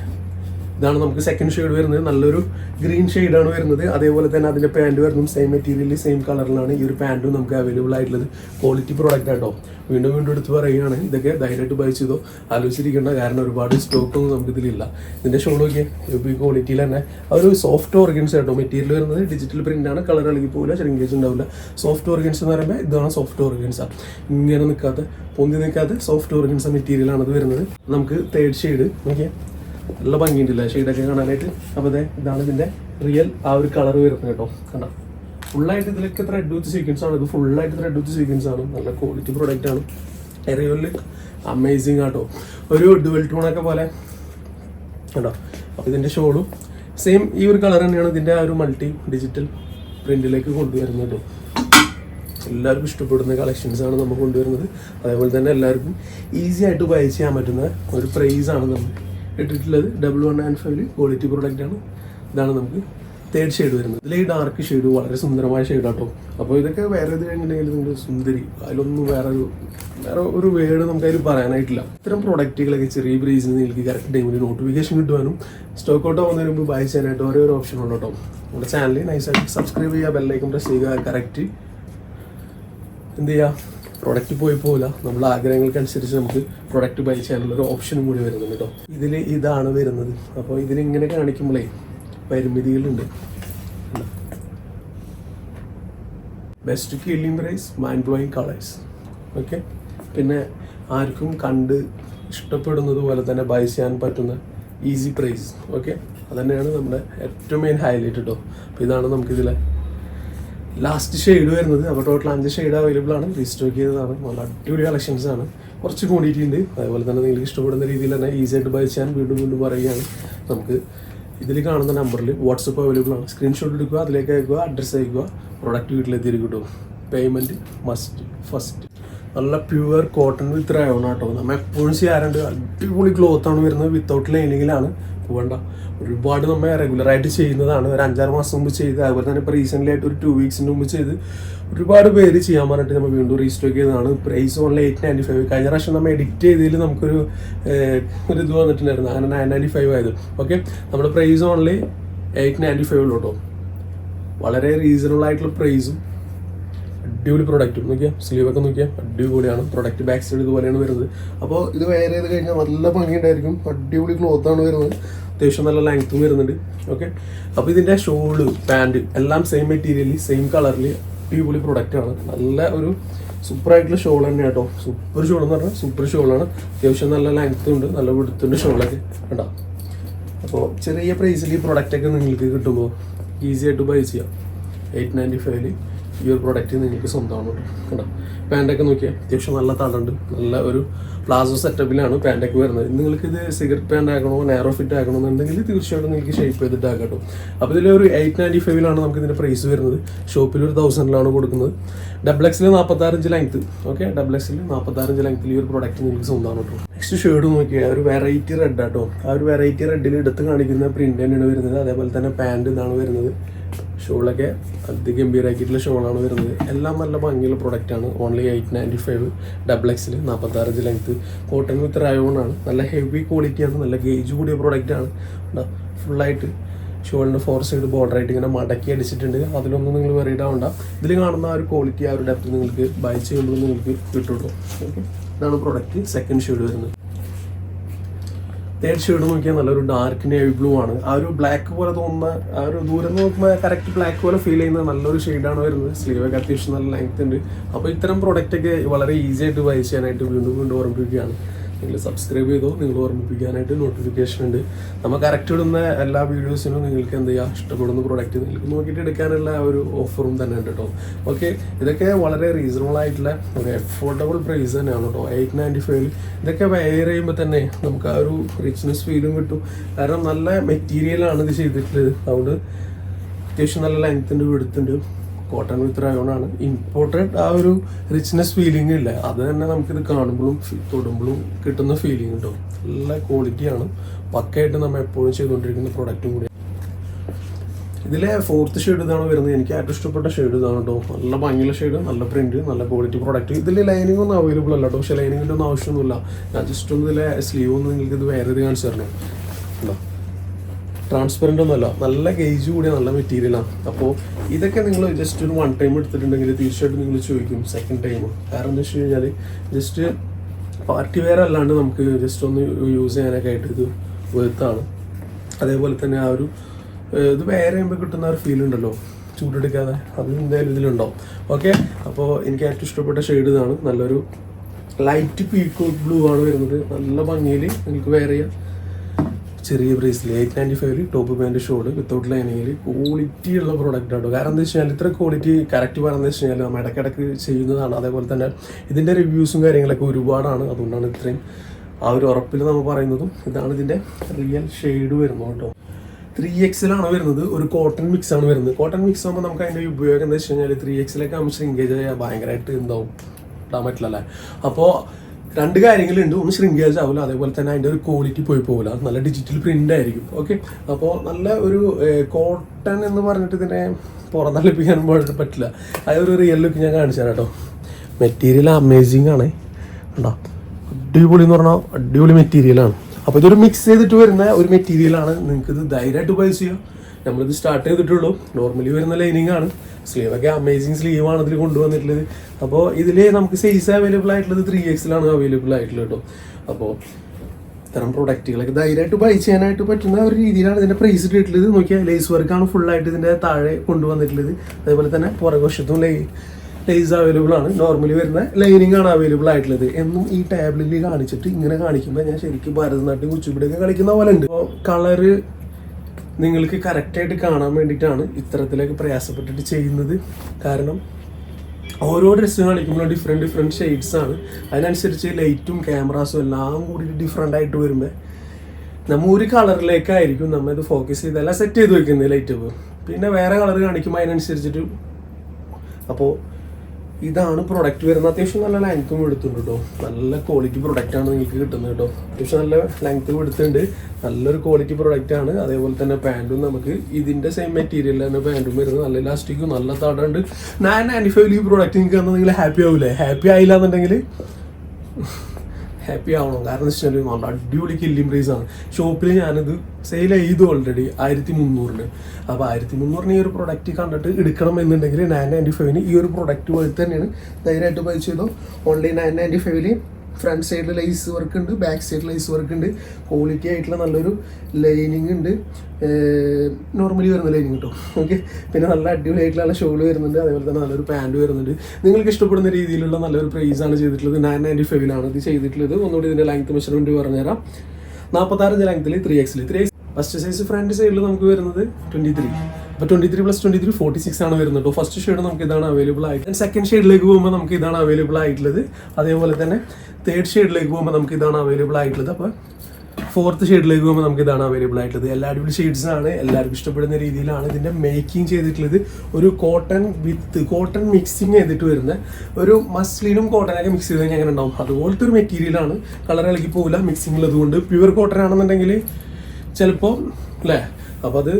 ഇതാണ് നമുക്ക് സെക്കൻഡ് ഷെയ്ഡ് വരുന്നത്. നല്ലൊരു ഗ്രീൻ ആണ് വരുന്നത്. അതേപോലെ തന്നെ അതിന്റെ പാന്റ് വരുന്നതും സെയിം മെറ്റീരിയൽ സെയിം കളറിലാണ് ഈ ഒരു പാന്റും നമുക്ക് അവൈലബിൾ ആയിട്ടുള്ളത്. ക്വാളിറ്റി പ്രോഡക്റ്റ് ആട്ടോ വീണ്ടും വീണ്ടും എടുത്ത് പറയുകയാണ്. ഇതൊക്കെ ധൈര്യമായിട്ട് ബൈ ആലോചിച്ചിരിക്കേണ്ട കാരണം ഒരുപാട് സ്റ്റോക്ക് ഒന്നും നമുക്ക് ഇതിലില്ല ഇതിന്റെ ഷോൾ നോക്കിയാൽ ക്വാളിറ്റിയിൽ തന്നെ ഒരു സോഫ്റ്റ് ഓർഗൻസ് ആട്ടോ മെറ്റീരിയൽ വരുന്നത്. ഡിജിറ്റൽ പ്രിന്റ് ആണ്. കളർ ഇളകി പോകില്ല ശ്രിങ്കേജ് ഉണ്ടാവില്ല. സോഫ്റ്റ് ഓർഗൻസ് എന്ന് പറയുമ്പോൾ ഇതാണ് സോഫ്റ്റ് ഓർഗൻസ് ഇങ്ങനെ നിൽക്കാത്ത പൊന്തി നിൽക്കാത്ത സോഫ്റ്റ് ഓർഗൻസ് മെറ്റീരിയലാണ് അത് വരുന്നത്. നമുക്ക് തേർഡ് ഷെയ്ഡ് നോക്കിയാൽ നല്ല ഭംഗിയുണ്ടല്ലേ ഷെയ്ഡൊക്കെ കാണാനായിട്ട്. അപ്പോൾ അതെ ഇതാണ് ഇതിന്റെ റിയൽ ആ ഒരു കളർ വരുന്നത് കേട്ടോ. കണ്ടോ? ഫുള്ളായിട്ട് ഇതിലൊക്കെ ത്രെഡ് വിത്ത് സീക്വൻസ് ആണ്. ഇത് ഫുള്ളായിട്ട് ത്രെഡ് വിത്ത് സീക്വൻസ് ആണ്. നല്ല ക്വാളിറ്റി പ്രോഡക്റ്റ് ആണ്. എറിയോൽ അമേസിങ് ആട്ടോ. ഒരു ഡുവൽ ടൂണൊക്കെ പോലെ. കേട്ടോ അപ്പോൾ ഇതിന്റെ ഷോളും സെയിം ഈ ഒരു കളർ തന്നെയാണ് ഇതിന്റെ ആ ഒരു മൾട്ടി ഡിജിറ്റൽ പ്രിന്റിലേക്ക് കൊണ്ടുവരുന്നത് കേട്ടോ. എല്ലാവർക്കും ഇഷ്ടപ്പെടുന്ന കളക്ഷൻസ് ആണ് നമ്മൾ കൊണ്ടുവരുന്നത്. അതേപോലെ തന്നെ എല്ലാവർക്കും ഈസി ആയിട്ട് ബൈ ചെയ്യാൻ പറ്റുന്ന ഒരു പ്രൈസ് ആണ് നമ്മൾ ഇട്ടിട്ടുള്ളത് ഡബിൾ വൺ ആൻഡ് ഫൈവിൽ ക്വാളിറ്റി പ്രോഡക്റ്റ് ആണ്. ഇതാണ് നമുക്ക് തേർഡ് ഷെയ്ഡ് വരുന്നത്. ഇതിൽ ഈ ഡാർക്ക് ഷെയ്ഡ് വളരെ സുന്ദരമായ ഷെയ്ഡ് ആട്ടോ. അപ്പോൾ ഇതൊക്കെ വേറെ ഇത് എങ്ങനെയെങ്കിലും നിങ്ങൾ സുന്ദരി. അതിലൊന്നും വേറെ ഒരു വേറെ ഒരു വേർഡ് നമുക്ക് അതിൽ പറയാനായിട്ടില്ല. ഇത്തരം പ്രൊഡക്റ്റുകളൊക്കെ ചെറിയ പ്രൈസിൽ നിന്ന് എനിക്ക് കറക്റ്റ് ടൈമിൽ നോട്ടിഫിക്കേഷൻ കിട്ടുവാനും സ്റ്റോക്ക് ഔട്ട് ആവുന്നതിന് മുമ്പ് ബൈ ചെയ്യാനായിട്ട് ഓരോ ഒരു ഓപ്ഷൻ ഉണ്ട് കേട്ടോ നമ്മുടെ ചാനലിൽ നൈസായിട്ട് സബ്സ്ക്രൈബ് ചെയ്യുക ബെല്ലൈക്കും പ്രസ് ചെയ്യുക കറക്റ്റ് എന്ത് ചെയ്യുക പ്രൊഡക്റ്റ് പോയി പോകില്ല നമ്മൾ ആഗ്രഹങ്ങൾക്കനുസരിച്ച് നമുക്ക് പ്രൊഡക്റ്റ് ബൈ ചെയ്യാനുള്ള ഒരു ഓപ്ഷനും കൂടി വരുന്നുണ്ട് കേട്ടോ ഇതിൽ ഇതാണ് വരുന്നത്. അപ്പോൾ ഇതിലിങ്ങനെ കാണിക്കുമ്പോഴേ പരിമിതികളുണ്ട്. Best killing price mind blowing colours okay പിന്നെ ആർക്കും കണ്ട് ഇഷ്ടപ്പെടുന്നത് പോലെ തന്നെ ബൈ ചെയ്യാൻ പറ്റുന്ന ഈസി പ്രൈസ് ഓക്കെ അതന്നെയാണ് നമ്മുടെ ഏറ്റവും മെയിൻ ഹൈലൈറ്റ് കേട്ടോ അപ്പോൾ ഇതാണ് നമുക്കിതിലെ ലാസ്റ്റ് ഷെയ്ഡ് വരുന്നത് അപ്പോൾ ടോട്ടൽ അഞ്ച് ഷെയ്ഡ് അവൈലബിൾ ആണ്. റീസ്റ്റോക്ക് ചെയ്തതാണ്. നല്ല അടിപൊളി കളക്ഷൻസ് ആണ്. കുറച്ച് ക്വാണ്ടിറ്റി ഉണ്ട്. അതുപോലെ തന്നെ നിങ്ങൾക്ക് ഇഷ്ടപ്പെടുന്ന രീതിയിൽ തന്നെ ഈസി ആയിട്ട് ബൈ ചെയ്യാൻ വീണ്ടും വീണ്ടും പറയുകയാണ്. നമുക്ക് ഇതിൽ കാണുന്ന നമ്പറിൽ വാട്സപ്പ് അവൈലബിൾ ആണ്. സ്ക്രീൻഷോട്ട് എടുക്കുക അതിലേക്ക് അയക്കുക അഡ്രസ്സ് അയക്കുക. പ്രൊഡക്റ്റ് വീട്ടിലെത്തിയിരിക്കും കിട്ടും. പേയ്മെന്റ് മസ്റ്റ് ഫസ്റ്റ് നല്ല പ്യുവർ കോട്ടൺ വിത്ത് റയോണാട്ടോ നമ്മൾ എപ്പോഴും ചെയ്യാറുണ്ട്. അടിപൊളി ക്ലോത്ത് ആണ് വരുന്നത്. വിത്തൗട്ട് ലൈനിങ്ങിലാണ് പോകണ്ട ഒരുപാട് നമ്മൾ റെഗുലറായിട്ട് ചെയ്യുന്നതാണ്. ഒരു അഞ്ചാറ് മാസം മുമ്പ് ചെയ്ത് അതുപോലെ തന്നെ ഇപ്പോൾ റീസെന്റ്ലി ആയിട്ട് ഒരു ടു വീക്സിന് മുമ്പ് ചെയ്ത് ഒരുപാട് പേര് ചെയ്യാൻ പറഞ്ഞിട്ട് നമ്മൾ വീണ്ടും റീസ്റ്റോക്ക് ചെയ്തതാണ്. Price only eight ninety five കഴിഞ്ഞ പ്രാവശ്യം നമ്മൾ എഡിറ്റ് ചെയ്തതിൽ നമുക്കൊരു ഒരു ഇത് വന്നിട്ടുണ്ടായിരുന്നു. അങ്ങനെ നയൻ നയന്റി ഫൈവ് ആയത്. ഓക്കെ നമ്മുടെ പ്രൈസ് ഓൺലി എയ്റ്റ് നയന്റി ഫൈവിലോട്ടോ വളരെ റീസണബിൾ ആയിട്ടുള്ള പ്രൈസും അടിപൊളി പ്രൊഡക്റ്റും നോക്കിയാൽ സ്ലീവൊക്കെ നോക്കിയാൽ അടിപൊളിയാണ്. പ്രൊഡക്റ്റ് ബാക്ക് സൈഡ് ഇതുപോലെയാണ് വരുന്നത്. അപ്പോൾ ഇത് വേറെ ചെയ്ത് കഴിഞ്ഞാൽ നല്ല ഭംഗിയുണ്ടായിരിക്കും. അടിപൊളി ക്ലോത്താണ് വരുന്നത്. അത്യാവശ്യം നല്ല ലെങ്ത്തും വരുന്നുണ്ട്. ഓക്കെ അപ്പോൾ ഇതിന്റെ ഷോൾ പാന്റ് എല്ലാം സെയിം മെറ്റീരിയലിൽ സെയിം കളറിൽ അടിപൊളി പ്രൊഡക്റ്റ് ആണ്. നല്ല ഒരു സൂപ്പർ ആയിട്ടുള്ള ഷോൾ തന്നെ കേട്ടോ സൂപ്പർ ഷോൾ എന്ന് പറഞ്ഞാൽ സൂപ്പർ ഷോളാണ് അത്യാവശ്യം നല്ല ലെങ്ത്തും ഉണ്ട് നല്ല വെടുത്തുണ്ട് ഷോളൊക്കെ കേട്ടോ അപ്പോൾ ചെറിയ പ്രൈസിൽ ഈ പ്രൊഡക്റ്റൊക്കെ നിങ്ങൾക്ക് കിട്ടുമ്പോൾ ഈസി ആയിട്ട് ബൈ ചെയ്യാം. എയ്റ്റ് നയന്റി ഫൈവിൽ ഈ ഒരു പ്രൊഡക്റ്റ് നിങ്ങൾക്ക് സ്വന്തമാണ് കേട്ടോ പാന്റൊക്കെ നോക്കിയാൽ അത്യാവശ്യം നല്ല തടുണ്ട് നല്ല ഒരു പ്ലാസോ സെറ്റപ്പിലാണ് പാന്റൊക്കെ വരുന്നത്. നിങ്ങൾക്ക് ഇത് സിഗരറ്റ് പാന്റ് ആക്കണോ നാരോ ഫിറ്റ് ആക്കണോ എന്നുണ്ടെങ്കിൽ തീർച്ചയായിട്ടും നിങ്ങൾക്ക് ഷേപ്പ് ചെയ്തിട്ട് ആക്കാം അപ്പോൾ ഇതിൽ ഒരു എയ്റ്റ് നയന്റി ഫൈവിലാണ് നമുക്ക് ഇതിന്റെ പ്രൈസ് വരുന്നത്. ഷോപ്പിൽ ഒരു തൗസൻഡിലാണ് കൊടുക്കുന്നത്. ഡബിൾ എക്സിൽ നാൽപ്പത്താറഞ്ച് ലെങ്ത്ത് ഓക്കെ ഡബിൾ എക്സിൽ നാൽപ്പത്താറഞ്ച് ലെങ്ത്തിൽ ഈ ഒരു പ്രൊഡക്റ്റ് നിങ്ങൾക്ക് സ്വന്തമാണ് കേട്ടോ. നെക്സ്റ്റ് ഷേഡ് നോക്കിയാൽ ഒരു വെറൈറ്റി റെഡ് ആട്ടോ ആ ഒരു വെറൈറ്റി റെഡിൽ എടുത്ത് കാണിക്കുന്ന പ്രിന്റ് തന്നെയാണ് വരുന്നത്. അതേപോലെ തന്നെ പാന്റ് ഇതാണ് വരുന്നത്. ഷോളൊക്കെ അതിഗംഭീരമാക്കിയിട്ടുള്ള ഷോളാണ് വരുന്നത്. എല്ലാം നല്ല ഭംഗിയുള്ള പ്രൊഡക്റ്റാണ് only eight ninety five double എക്സിൽ നാൽപ്പത്താറഞ്ച് ലെങ്ത്ത് കോട്ടൺ വിത്ത് ആണ്. നല്ല ഹെവി ക്വാളിറ്റിയാണ് നല്ല ഗേജ് കൂടിയ പ്രൊഡക്റ്റാണ് ഫുള്ളായിട്ട് ഷോളിന്റെ ഫോർ സൈഡ് ബോർഡർ ആയിട്ട് ഇങ്ങനെ മടക്കി അടിച്ചിട്ടുണ്ട്. അതിലൊന്നും നിങ്ങൾ വെറൈഡ് ആവണ്ട ഇതിൽ കാണുന്ന ആ ഒരു ക്വാളിറ്റി ആ ഒരു ഡെപ്ത് നിങ്ങൾക്ക് ബൈ ചെയ്യുമ്പോൾ നിങ്ങൾക്ക് കിട്ടുള്ളൂ ഓക്കെ ഇതാണ് പ്രൊഡക്റ്റ് സെക്കൻഡ് ഷെയ്ഡ് വരുന്നത്. തേർഡ് ഷെയ്ഡ് നോക്കിയാൽ നല്ലൊരു ഡാർക്ക് നേവി ബ്ലൂ ആണ്. ആ ഒരു ബ്ലാക്ക് പോലെ തോന്നുന്ന ആ ഒരു ദൂരം നോക്കുമ്പോൾ കറക്റ്റ് ബ്ലാക്ക് പോലെ ഫീൽ ചെയ്യുന്ന നല്ലൊരു ഷെയ്ഡാണ് വരുന്നത്. സ്ലീവൊക്കെ അത്യാവശ്യം നല്ല ലെങ്ത് ഉണ്ട്. അപ്പോൾ ഇത്തരം ഒക്കെ വളരെ ഈസി ആയിട്ട് ബൈ ചെയ്യാനായിട്ട് വീണ്ടും വീണ്ടും ഓർമ്മിപ്പിക്കുകയാണ്. നിങ്ങൾ സബ്സ്ക്രൈബ് ചെയ്തോ നിങ്ങൾ ഓർമ്മിപ്പിക്കാനായിട്ട് നോട്ടിഫിക്കേഷൻ ഉണ്ട്. നമ്മൾ കറക്റ്റ് ഇടുന്ന എല്ലാ വീഡിയോസിനും നിങ്ങൾക്ക് എന്ത് ചെയ്യുക ഇഷ്ടപ്പെടുന്ന പ്രോഡക്റ്റ് നിങ്ങൾക്ക് നോക്കിയിട്ട് എടുക്കാനുള്ള ഒരു ഓഫറും തന്നെ ഉണ്ട് കേട്ടോ ഓക്കെ ഇതൊക്കെ വളരെ റീസണബിൾ ആയിട്ടുള്ള ഒരു എഫോർഡബിൾ പ്രൈസ് തന്നെയാണ് കേട്ടോ എയ്റ്റ് നയന്റി ഫൈവിൽ ഇതൊക്കെ വെയർ ചെയ്യുമ്പോൾ തന്നെ നമുക്ക് ആ ഒരു റിച്ച്നെസ് ഫീലും കിട്ടും. കാരണം നല്ല മെറ്റീരിയലാണ് ഇത് ചെയ്തിട്ടുള്ളത്. അതുകൊണ്ട് അത്യാവശ്യം നല്ല ലെങ്ത്തിന്റെ വെടുത്തുണ്ട് കോട്ടൺ വിത്ത് റയോണാണ് ഇമ്പോർട്ടഡ് ആ ഒരു റിച്ച്നെസ് ഫീലിംഗ് ഇല്ല. അത് തന്നെ നമുക്കിത് കാണുമ്പോഴും തൊടുമ്പോഴും കിട്ടുന്ന ഫീലിംഗ് കിട്ടും നല്ല ക്വാളിറ്റിയാണ് പക്കയായിട്ട് നമ്മൾ എപ്പോഴും ചെയ്തുകൊണ്ടിരിക്കുന്ന പ്രൊഡക്റ്റും കൂടി ഇതിലെ ഫോർത്ത് ഷെയ്ഡ് ഇതാണ് വരുന്നത്. എനിക്ക് ഏറ്റവും ഇഷ്ടപ്പെട്ട ഷെയ്ഡ് ഇതാണ് കേട്ടോ നല്ല ഭംഗിയുള്ള ഷെയ്ഡ് നല്ല പ്രിന്റ് നല്ല ക്വാളിറ്റി പ്രോഡക്റ്റ് ഇതിൽ ലൈനിങ് ഒന്നും അവൈലബിൾ അല്ല കേട്ടോ പക്ഷേ ലൈനിങ്ങിന്റെ ഒന്നും ആവശ്യമൊന്നുമില്ല. ഞാൻ ജസ്റ്റ് ഒന്ന് ഇതിലെ സ്ലീവ് ഒന്ന് നിങ്ങൾക്ക് ഇത് വേറെ ഇത് കാണിച്ചു തരണം. ഉണ്ടോ ട്രാൻസ്പെറന്റ് ഒന്നുമല്ല. നല്ല ഗേജ് കൂടിയ നല്ല മെറ്റീരിയലാണ് അപ്പോൾ ഇതൊക്കെ നിങ്ങൾ ജസ്റ്റ് ഒരു വൺ ടൈം എടുത്തിട്ടുണ്ടെങ്കിൽ തീർച്ചയായിട്ടും നിങ്ങൾ ചോദിക്കും സെക്കൻഡ് ടൈം കാരണം എന്താ വെച്ച് കഴിഞ്ഞാൽ ജസ്റ്റ് പാർട്ടി വെയർ അല്ലാണ്ട് നമുക്ക് ജസ്റ്റ് ഒന്ന് യൂസ് ചെയ്യാനൊക്കെ ആയിട്ട് ഇത് വെറുത്താണ് അതേപോലെ തന്നെ ആ ഒരു ഇത് വേറെ ചെയ്യുമ്പോൾ കിട്ടുന്ന ഒരു ഫീൽ ഉണ്ടല്ലോ. ചൂടെടുക്കാതെ അത് എന്തായാലും ഇതിലുണ്ടാവും. ഓക്കെ അപ്പോൾ എനിക്ക് ഏറ്റവും ഇഷ്ടപ്പെട്ട ഷെയ്ഡ് ഇതാണ്. നല്ലൊരു ലൈറ്റ് പീക്കോ ബ്ലൂ ആണ് വരുന്നത്. നല്ല ഭംഗിയിൽ നിങ്ങൾക്ക് വേറെ ചെയ്യാം. ചെറിയ പ്രൈസിൽ എയ്റ്റ് നയന്റി ഫൈവിൽ ടോപ്പ് പാന്റ് ഷോട് വിത്തൗട്ട് ലൈനിങ്ങിൽ ക്വാളിറ്റി ഉള്ള പ്രോഡക്റ്റ് ആണ് കാരണം എന്താ വെച്ച് കഴിഞ്ഞാൽ ഇത്ര ക്വാളിറ്റി കറക്റ്റ് പറയുന്നത് വെച്ച് കഴിഞ്ഞാൽ നമ്മൾ ഇടയ്ക്കിടയ്ക്ക് ചെയ്യുന്നതാണ്. അതേപോലെ തന്നെ ഇതിന്റെ റിവ്യൂസും കാര്യങ്ങളൊക്കെ ഒരുപാടാണ്. അതുകൊണ്ടാണ് ഇത്രയും ആ ഒരു ഉറപ്പിൽ നമ്മൾ പറയുന്നതും ഇതാണ് ഇതിന്റെ റിയൽ ഷെയ്ഡ് വരുന്നത് കേട്ടോ. ത്രീ എക്സിലാണ് വരുന്നത്. ഒരു കോട്ടൺ മിക്സ് ആണ് വരുന്നത്. കോട്ടൺ മിക്സ് ആകുമ്പോൾ നമുക്ക് അതിന്റെ ഉപയോഗം എന്താ വെച്ച് കഴിഞ്ഞാൽ ത്രീ എക്സിലൊക്കെ ആകുമ്പോൾ ശ്രിങ്കേജ് ചെയ്യാൻ ഭയങ്കരമായിട്ട് എന്താവും ഇടാൻ പറ്റില്ലല്ലേ അപ്പോൾ രണ്ട് കാര്യങ്ങളുണ്ട്. ഒന്ന് ശൃംഗേജ് ആവില്ല അതേപോലെ തന്നെ അതിന്റെ ഒരു ക്വാളിറ്റി പോയി പോകില്ല നല്ല ഡിജിറ്റൽ പ്രിന്റ് ആയിരിക്കും. ഓക്കെ അപ്പോൾ നല്ല ഒരു കോട്ടൺ എന്ന് പറഞ്ഞിട്ട് ഇതിനെ പുറന്തള്ളിപ്പിക്കാൻ പറ്റില്ല. അതൊരു റിയൽ ലുക്ക് ഞാൻ കാണിച്ചു തരാം കേട്ടോ മെറ്റീരിയൽ അമേസിങ് ആണ്. കേട്ടോ അടിപൊളി എന്ന് പറഞ്ഞാൽ അടിപൊളി മെറ്റീരിയലാണ് അപ്പോൾ ഇതൊരു മിക്സ് ചെയ്തിട്ട് വരുന്ന ഒരു മെറ്റീരിയലാണ് നിങ്ങൾക്ക് ഇത് ധൈര്യമായിട്ട് ഉപയോഗിച്ച് ചെയ്യാം. നമ്മളിത് സ്റ്റാർട്ട് ചെയ്തിട്ടുള്ളൂ. നോർമലി വരുന്ന ലൈനിങ് ആണ്. സ്ലീവ് ഒക്കെ അമേസിങ് ആണ് ഇതിൽ കൊണ്ടുവന്നിട്ടുള്ളത്. അപ്പോൾ ഇതിൽ നമുക്ക് സൈസ് അവൈലബിൾ ആയിട്ടുള്ളത് ത്രീ എക്സിലാണ് അവൈലബിൾ ആയിട്ടുള്ളത് കേട്ടോ അപ്പോൾ ഇത്തരം പ്രൊഡക്റ്റുകളൊക്കെ ധൈര്യമായിട്ട് ബൈ ചെയ്യാനായിട്ട് പറ്റുന്ന ഒരു രീതിയിലാണ് ഇതിന്റെ പ്രൈസ് ഇട്ടിട്ടുള്ളത് നോക്കിയാൽ ലേസ് വർക്കാണ് ഫുള്ളായിട്ട് ഇതിന്റെ താഴെ കൊണ്ടുവന്നിട്ടുള്ളത്. അതേപോലെ തന്നെ പുറകുവശത്തും ലൈ ലേസ് അവൈലബിൾ ആണ്. നോർമലി വരുന്ന ലൈനിങ് ആണ് അവൈലബിൾ ആയിട്ടുള്ളത്. എന്നും ഈ ടാബ്ലറ്റിൽ കാണിച്ചിട്ട് ഇങ്ങനെ കാണിക്കുമ്പോൾ ഞാൻ ശരിക്കും ഭരതനാട്യം കുച്ചിപ്പിടിയൊക്കെ കളിക്കുന്ന പോലെ ഉണ്ട് അപ്പോൾ കളറ് നിങ്ങൾക്ക് കറക്റ്റായിട്ട് കാണാൻ വേണ്ടിയിട്ടാണ് ഇത്തരത്തിലൊക്കെ പ്രയാസപ്പെട്ടിട്ട് ചെയ്യുന്നത്. കാരണം ഓരോ ഡ്രസ്സ് കാണിക്കുമ്പോഴും ഡിഫറെന്റ് ഡിഫറെന്റ് ഷെയ്ഡ്സ് ആണ്. അതിനനുസരിച്ച് ലൈറ്റും ക്യാമറാസും എല്ലാം കൂടി ഡിഫറെന്റ് ആയിട്ട് വരുമ്പോൾ നമ്മൾ ഒരു കളറിലേക്കായിരിക്കും നമ്മൾ ഇത് ഫോക്കസ് ചെയ്തെല്ലാം സെറ്റ് ചെയ്ത് വെക്കുന്നത് ലൈറ്റ് പിന്നെ വേറെ കളർ കാണിക്കുമ്പോൾ അതിനനുസരിച്ചിട്ട് അപ്പോൾ ഇതാണ് പ്രൊഡക്റ്റ് വരുന്നത്. അത്യാവശ്യം നല്ല ലെങ്ത്തും എടുത്തുണ്ട് കേട്ടോ. നല്ല ക്വാളിറ്റി പ്രൊഡക്റ്റ് ആണ് നിങ്ങൾക്ക് കിട്ടുന്നത് കേട്ടോ. അത്യാവശ്യം നല്ല ലെങ്ത്തും എടുത്തുണ്ട് നല്ലൊരു ക്വാളിറ്റി പ്രൊഡക്റ്റ് ആണ്. അതേപോലെ തന്നെ പാന്റും നമുക്ക് ഇതിന്റെ സെയിം മെറ്റീരിയൽ തന്നെ പാന്റും വരുന്നത്. നല്ല ഇലാസ്റ്റിക്കും നല്ല തടമുണ്ട്. നയൻ നയന്റി ഫൈവ് ഈ പ്രൊഡക്റ്റ് നിങ്ങൾക്ക് തന്നെ നിങ്ങൾ ഹാപ്പി ആവില്ലേ ഹാപ്പി ആയില്ല എന്നുണ്ടെങ്കിൽ ഹാപ്പി ആവണം. കാരണം എന്ന് വെച്ചാൽ നല്ല അടിപൊളി കില്ലിം പ്രൈസ് ആണ്. ഷോപ്പിൽ ഞാനത് സെയിൽ ചെയ്തു ഓൾറെഡി ആയിരത്തി മുന്നൂറിന് അപ്പോൾ ആയിരത്തി മുന്നൂറിന് ഈ ഒരു പ്രൊഡക്റ്റ് കണ്ടിട്ട് എടുക്കണം എന്നുണ്ടെങ്കിൽ നയൻ നയന്റി ഫൈവിന് ഈ ഒരു പ്രൊഡക്റ്റ് പോലെ തന്നെയാണ് ധൈര്യമായിട്ട് പൈസ ചെയ്തോ. ഓൺലൈൻ നയൻ നയന്റി ഫൈവിൽ ഫ്രണ്ട് സൈഡിൽ ലൈസ് വർക്ക് ഉണ്ട് ബാക്ക് സൈഡിൽ ലൈസ് വർക്ക് ഉണ്ട്. ക്വാളിറ്റി ആയിട്ടുള്ള നല്ലൊരു ലൈനിങ് ഉണ്ട്. നോർമലി വരുന്ന ലൈനിങ് കിട്ടും ഓക്കെ പിന്നെ നല്ല അടിപൊളിയായിട്ടുള്ള ഷോൾ വരുന്നുണ്ട്. അതേപോലെ തന്നെ നല്ലൊരു പാന്റ് വരുന്നുണ്ട്. നിങ്ങൾക്ക് ഇഷ്ടപ്പെടുന്ന രീതിയിലുള്ള നല്ലൊരു പ്രൈസ് ആണ് ചെയ്തിട്ടുള്ളത്. നയൻ നയന്റി ഫൈവിലാണ് ഇത് ചെയ്തിട്ടുള്ളത്. ഒന്നുകൂടി ഇതിന്റെ ലെങ്ത് മെഷർമെന്റ് പറഞ്ഞുതരാം. നാൽപ്പത്താറിന്റെ ലെങ്ത്തിൽ ത്രീ എക്സിൽ three X first size front സൈഡിൽ നമുക്ക് വരുന്നത് ട്വന്റി ത്രീ അപ്പോൾ twenty three plus twenty three forty six ആണ് വരുന്നത്. ഫസ്റ്റ് ഷെയ്ഡ് നമുക്ക് ഇതാണ് അവൈലബിൾ ആയിട്ട്. സെക്കൻഡ് ഷെയ്ഡിലേക്ക് പോകുമ്പോൾ നമുക്ക് ഇതാണ് അവൈലബിൾ ആയിട്ടുള്ളത്. അതേപോലെ തന്നെ തേർഡ് ഷെയ്ഡിലേക്ക് പോകുമ്പോൾ നമുക്ക് ഇതാണ് അവൈലബിൾ ആയിട്ടുള്ളത്. അപ്പോൾ ഫോർത്ത് ഷെയ്ഡിലേക്ക് പോകുമ്പോൾ നമുക്ക് ഇതാണ് അവൈലബിൾ ആയിട്ടുള്ളത്. എല്ലാ അടിപൊളി ഷെയ്ഡ്സ് ആണ്. എല്ലാവർക്കും ഇഷ്ടപ്പെടുന്ന രീതിയിലാണ് ഇതിന്റെ മേക്കിംഗ് ചെയ്തിട്ടുള്ളത്. ഒരു കോട്ടൺ വിത്ത് കോട്ടൺ മിക്സിങ് ചെയ്തിട്ട് വരുന്ന ഒരു മസ്ലിനും കോട്ടനൊക്കെ മിക്സ് ചെയ്ത് കഴിഞ്ഞാൽ അങ്ങനെ ഉണ്ടാവും. അതുപോലത്തെ ഒരു മെറ്റീരിയലാണ് കളർ ഇളകി പോകില്ല. മിക്സിംഗ് ഉള്ളതുകൊണ്ട് പ്യുവർ കോട്ടൺ ആണെന്നുണ്ടെങ്കിൽ ചിലപ്പോൾ അല്ലേ? അപ്പോൾ അത്